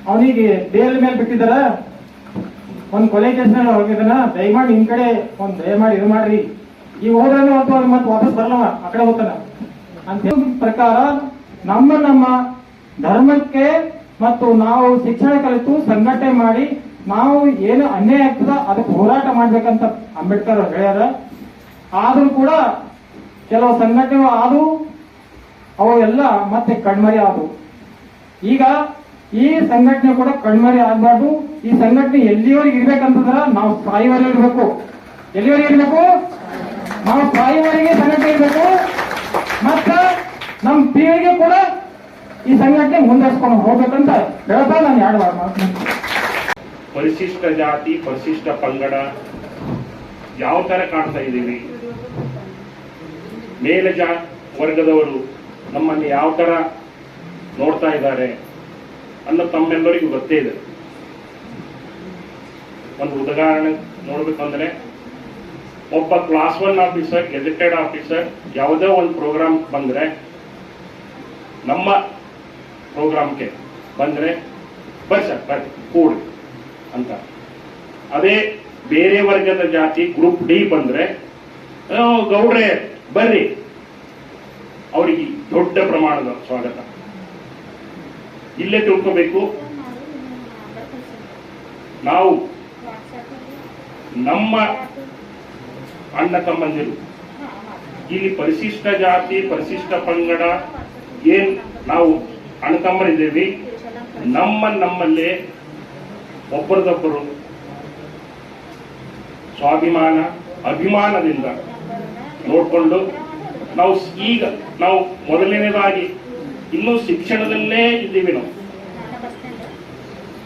[SPEAKER 8] ಅವನಿಗೆ ಬೇಲ್ ಮೇಲೆ ಬಿಟ್ಟಿದ್ದಾರ ಒಂದ್ ಕೊಲೆ ಕೇಸ್ನಲ್ಲಿ ಹೋಗಿದ್ದಾನ ದಯಮಾಡಿ ನಿಮ್ ಕಡೆ ಒಂದ್ ದಯಮಾಡಿ ಇದು ಮಾಡ್ರಿ. ಈ ಹೋದ್ರೆ ಅಂತ ಮತ್ತೆ ವಾಪಸ್ ಬರಲ್ಲ ಆ ಕಡೆ ಹೋಗ್ತಾನ. ಅಂತ ಪ್ರಕಾರ ನಮ್ಮ ನಮ್ಮ ಧರ್ಮಕ್ಕೆ ಮತ್ತು ನಾವು ಶಿಕ್ಷಣ ಕಲಿತು ಸಂಘಟನೆ ಮಾಡಿ ನಾವು ಏನು ಅನ್ಯಾಯ ಆಗ್ತದ ಅದಕ್ಕೆ ಹೋರಾಟ ಮಾಡ್ಬೇಕಂತ ಅಂಬೇಡ್ಕರ್ ಹೇಳ್ಯಾರ. ಆದ್ರೂ ಕೂಡ ಕೆಲವು ಸಂಘಟನೆಗಳು ಆದವು, ಅವು ಎಲ್ಲ ಮತ್ತೆ ಕಣ್ಮರೆ ಆದವು. ಈಗ ಈ ಸಂಘಟನೆ ಕೂಡ ಕಣ್ಮರೆ ಆಗ್ಬಾರ್ದು. ಈ ಸಂಘಟನೆ ಎಲ್ಲಿವರೆಗೆ ಇರ್ಬೇಕಂತಂದ್ರ ನಾವು ಸಾಯಿವರೆಗೆ ಇರ್ಬೇಕು. ಎಲ್ಲಿವರೆಗೆ ಇರ್ಬೇಕು? ನಾವು ಸಾಯಿವರೆಗೆ ಸಂಘಟನೆ ಇರ್ಬೇಕು. ಮತ್ತ ನಮ್ಮ ಪೀಳಿಗೆ ಕೂಡ ಈ ಸಂಘಟನೆ ಮುಂದರ್ಸ್ಕೊಂಡು ಹೋಗ್ಬೇಕಂತ ಹೇಳ್ತಾ ನಾನು ಮಾತು
[SPEAKER 9] ಪರಿಶಿಷ್ಟ ಜಾತಿ, ಪರಿಶಿಷ್ಟ ಪಂಗಡ ಯಾವ ಥರ ಕಾಣ್ತಾ ಇದ್ದೀವಿ? ಮೇಲೆ ಜಾ ವರ್ಗದವರು ನಮ್ಮನ್ನು ಯಾವ ಥರ ನೋಡ್ತಾ ಇದ್ದಾರೆ ಅನ್ನೋ ತಮ್ಮೆಲ್ಲರಿಗೂ ಗೊತ್ತೇ ಇದೆ. ಒಂದು ಉದಾಹರಣೆ ನೋಡ್ಬೇಕಂದ್ರೆ ಒಬ್ಬ class one officer gazetted officer ಯಾವುದೇ ಒಂದು ಪ್ರೋಗ್ರಾಮ್ ಬಂದ್ರೆ ನಮ್ಮ ಪ್ರೋಗ್ರಾಮ್ಗೆ ಬಂದ್ರೆ ಸರ್, ಬರ್ರಿ, ಕೂಡಿ. ಅಂತ. ಅದೇ ಬೇರೆ ವರ್ಗದ ಜಾತಿ ಗ್ರೂಪ್ ಡಿ ಬಂದ್ರೆ ಗೌಡ್ರೆ, ಬರ್ರಿ. ಅವರಿಗೆ ದೊಡ್ಡ ಪ್ರಮಾಣದ ಸ್ವಾಗತ. ಇಲ್ಲೇ ತಿಳ್ಕೋಬೇಕು. ನಾವು ನಮ್ಮ ಅಣ್ಣ ತಮ್ಮಂದಿರು. ಇಲ್ಲಿ ಪರಿಶಿಷ್ಟ ಜಾತಿ, ಪರಿಶಿಷ್ಟ ಪಂಗಡ, ಏನ್ ನಾವು ಅಣ್ಣ ತಮ್ಮರಿದ್ದೇವೆ, ನಮ್ಮ ನಮ್ಮಲ್ಲೇ ಒಬ್ಬರದೊಬ್ಬರು ಸ್ವಾಭಿಮಾನ, ಅಭಿಮಾನದಿಂದ ನೋಡಿಕೊಂಡು ನಾವು ಈಗ ನಾವು ಮೊದಲನೇದಾಗಿ ಇನ್ನೂ ಶಿಕ್ಷಣದಲ್ಲೇ ಇದ್ದೀವಿ ನಾವು.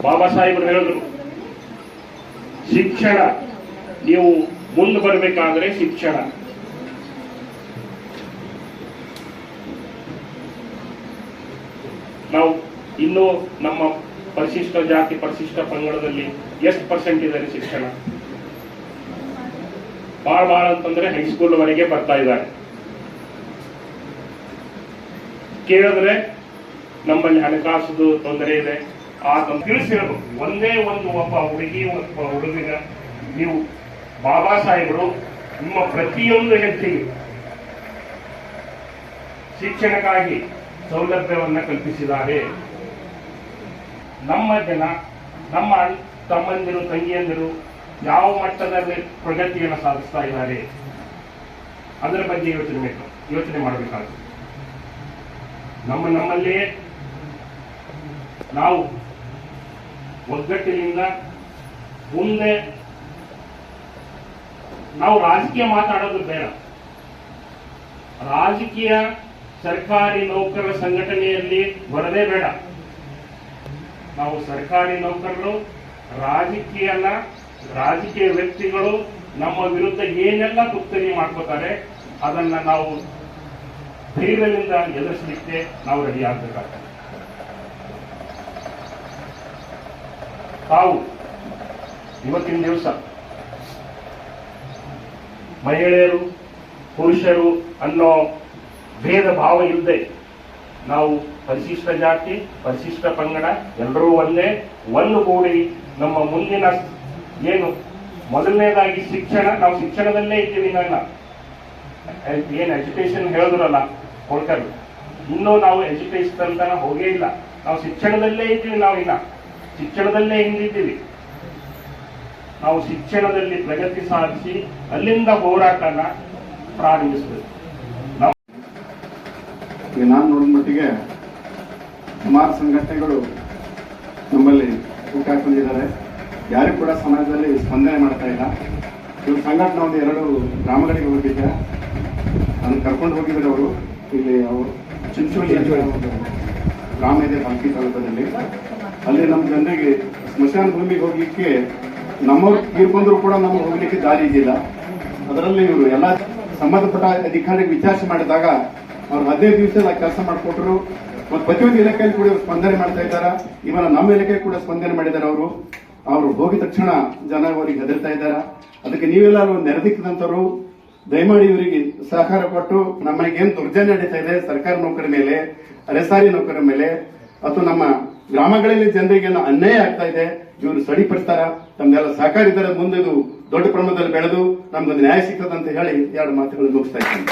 [SPEAKER 9] ಬಾಬಾ ಸಾಹೇಬರು ಹೇಳಿದ್ರು, ಶಿಕ್ಷಣ, ನೀವು ಮುಂದೆ ಬರಬೇಕಾದ್ರೆ ಶಿಕ್ಷಣ. ನಾವು ಇನ್ನೂ ನಮ್ಮ ಪರಿಶಿಷ್ಟ ಜಾತಿ, ಪರಿಶಿಷ್ಟ ಪಂಗಡದಲ್ಲಿ ಎಷ್ಟು ಪರ್ಸೆಂಟ್ ಇದ್ದಾರೆ ಶಿಕ್ಷಣ? ಬಹಳ ಬಹಳ ಅಂತಂದ್ರೆ ಹೈಸ್ಕೂಲ್ ವರೆಗೆ ಬರ್ತಾ ಇದ್ದಾರೆ. ಕೇಳಿದ್ರೆ ನಮ್ಮಲ್ಲಿ ಹಣಕಾಸುದು ತೊಂದರೆ ಇದೆ. ಆ ತಿಳಿಸಿರೋದು ಒಂದೇ ಒಂದು ಒಬ್ಬ ಹುಡುಗಿ, ಒಬ್ಬ ಹುಡುಗಿನ ನೀವು ಬಾಬಾ ಸಾಹೇಬರು ನಿಮ್ಮ ಪ್ರತಿಯೊಂದು ಹೆಜ್ಜೆಗೆ ಶಿಕ್ಷಣಕ್ಕಾಗಿ ಸೌಲಭ್ಯವನ್ನ ಕಲ್ಪಿಸಿದ್ದಾರೆ. ನಮ್ಮ ಜನ, ನಮ್ಮ ತಮ್ಮಂದಿರು, ತಂಗಿಯಂದಿರು ಯಾವ ಮಟ್ಟದಲ್ಲಿ ಪ್ರಗತಿಯನ್ನು ಸಾಧಿಸ್ತಾ ಇದ್ದಾರೆ? ಅದರ ಬಗ್ಗೆ ಯೋಚನೆ ಬೇಕು, ಯೋಚನೆ ಮಾಡಬೇಕಾಗುತ್ತೆ. ನಮ್ಮ ನಮ್ಮಲ್ಲಿ ನಾವು ಒಗ್ಗಟ್ಟಿನಿಂದ ಮುಂದೆ ನಾವು ರಾಜಕೀಯ ಮಾತಾಡೋದು ಬೇಡ. ರಾಜಕೀಯ ಸರ್ಕಾರಿ ನೌಕರರ ಸಂಘಟನೆಯಲ್ಲಿ ಬರದೇ ಬೇಡ. ನಾವು ಸರ್ಕಾರಿ ನೌಕರರು, ರಾಜಕೀಯನ ರಾಜಕೀಯ ವ್ಯಕ್ತಿಗಳು ನಮ್ಮ ವಿರುದ್ಧ ಏನೆಲ್ಲ ಕುತ್ತರಿ ಮಾಡ್ಕೋತಾರೆ, ಅದನ್ನ ನಾವು ಧೈರ್ಯದಿಂದ ಎದುರಿಸಲಿಕ್ಕೆ ನಾವು ರೆಡಿ ಆಗ್ಬೇಕಾಗ್ತದೆ. ತಾವು ಇವತ್ತಿನ ದಿವಸ ಮಹಿಳೆಯರು, ಪುರುಷರು ಅನ್ನೋ ಭೇದ ಭಾವ ಇಲ್ಲದೆ ನಾವು ಪರಿಶಿಷ್ಟ ಜಾತಿ, ಪರಿಶಿಷ್ಟ ಪಂಗಡ ಎಲ್ಲರೂ ಒಂದೇ, ಒಂದು ಕೂಡಿ ನಮ್ಮ ಮುಂದಿನ ಏನು ಮೊದಲನೇದಾಗಿ ಶಿಕ್ಷಣ, ನಾವು ಶಿಕ್ಷಣದಲ್ಲೇ ಇದ್ದೀವಿ ನನ್ನ ಏನು ಎಜುಕೇಶನ್ ಹೇಳಿದ್ರಲ್ಲ ಕೊಡ್ತಾರೆ ಇನ್ನೂ ನಾವು ಎಜುಕೇಶನ್ ಅಂತ ಹೋಗೇ ಇಲ್ಲ. ನಾವು ಶಿಕ್ಷಣದಲ್ಲೇ ಇದ್ದೀವಿ ನಾವು ಇನ್ನ. ಶಿಕ್ಷಣದಲ್ಲೇ ಹಿಂದಿದ್ದೀವಿ. ನಾವು ಶಿಕ್ಷಣದಲ್ಲಿ ಪ್ರಗತಿ ಸಾಧಿಸಿ ಅಲ್ಲಿಂದ ಹೋರಾಟನ ಪ್ರಾರಂಭಿಸಬೇಕು. ನಾವು
[SPEAKER 10] ನಾನು ನೋಡಿದ ಮಟ್ಟಿಗೆ ಸುಮಾರು ಸಂಘಟನೆಗಳು ನಮ್ಮಲ್ಲಿ ಊಟ ಹಾಕೊಂಡಿದ್ದಾರೆ. ಯಾರು ಕೂಡ ಸಮಾಜದಲ್ಲಿ ಸ್ಪಂದನೆ ಮಾಡ್ತಾ ಇಲ್ಲ. ಇವ್ರ ಸಂಘಟನೆ ಒಂದು ಎರಡು ಗ್ರಾಮಗಳಿಗೆ ಹೋಗಿದ್ದೆ. ಅದನ್ನು ಕರ್ಕೊಂಡು ಹೋಗಿದ್ದಾರೆ ಅವರು. ಇಲ್ಲಿ ಅವರು ಚಿಂಚೋಳಿ ಗ್ರಾಮ ಇದೆ ಬಾಲ್ಕಿ ತಾಲೂಕದಲ್ಲಿ ಅಲ್ಲಿ ನಮ್ಮ ಜನರಿಗೆ ಸ್ಮಶಾನ ಭೂಮಿಗೆ ಹೋಗ್ಲಿಕ್ಕೆ ನಮ್ಮವ್ರು ತೀರ್ಕೊಂಡ್ರು ಕೂಡ ನಮಗೆ ಹೋಗ್ಲಿಕ್ಕೆ ದಾರಿ ಇದ್ದಿಲ್ಲ. ಅದರಲ್ಲಿ ಇವರು ಎಲ್ಲ ಸಂಬಂಧಪಟ್ಟ ಅಧಿಕಾರಿಗೆ ವಿಚಾರಿಸಿ ಮಾಡಿದಾಗ ಅವ್ರು ಹದಿನೈದು ದಿವಸ ಕೆಲಸ ಮಾಡಿಕೊಟ್ರು. ಮತ್ತು ಪ್ರತಿಯೊಂದು ಇಲಾಖೆಯಲ್ಲಿ ಕೂಡ ಸ್ಪಂದನೆ ಮಾಡ್ತಾ ಇದ್ದಾರೆ? ಇವನ ನಮ್ಮ ಇಲಾಖೆ ಕೂಡ ಸ್ಪಂದನೆ ಮಾಡಿದ್ದಾರೆ ಅವರು. ಅವರು ಹೋಗಿದ ತಕ್ಷಣ ಜನ ಅವರಿಗೆ ಹೆದರ್ತಾ ಇದ್ದಾರೆ? ಅದಕ್ಕೆ ನೀವೆಲ್ಲರೂ ನೆರೆದಿಕ್ಕದಂತವರು ದಯಮಾಡಿ ಇವರಿಗೆ ಸಹಕಾರ ಕೊಟ್ಟು ನಮಗೇನು ದೌರ್ಜನ್ಯ ನಡೀತಾ ಇದೆ, ಸರ್ಕಾರಿ ನೌಕರಿ ಮೇಲೆ, ಅರೆಸಾರಿ ನೌಕರ ಮೇಲೆ, ಅಥವಾ ನಮ್ಮ ಗ್ರಾಮಗಳಲ್ಲಿ ಜನರಿಗೆ ಅನ್ಯಾಯ ಆಗ್ತಾ ಇದೆ, ಇವರು ಸಡಿಪಡಿಸ್ತಾರ? ತಮ್ದೆಲ್ಲ ಸಹಕಾರ ಇದ್ದಾರೆ ಮುಂದೆ ದೊಡ್ಡ ಪ್ರಮಾಣದಲ್ಲಿ ಬೆಳೆದು ನಮ್ಗೊಂದು ನ್ಯಾಯ ಸಿಗ್ತದೆ ಅಂತ ಹೇಳಿ ಎರಡು ಮಾತುಗಳನ್ನು ಮುಗಿಸ್ತಾ ಇದ್ದೀನಿ.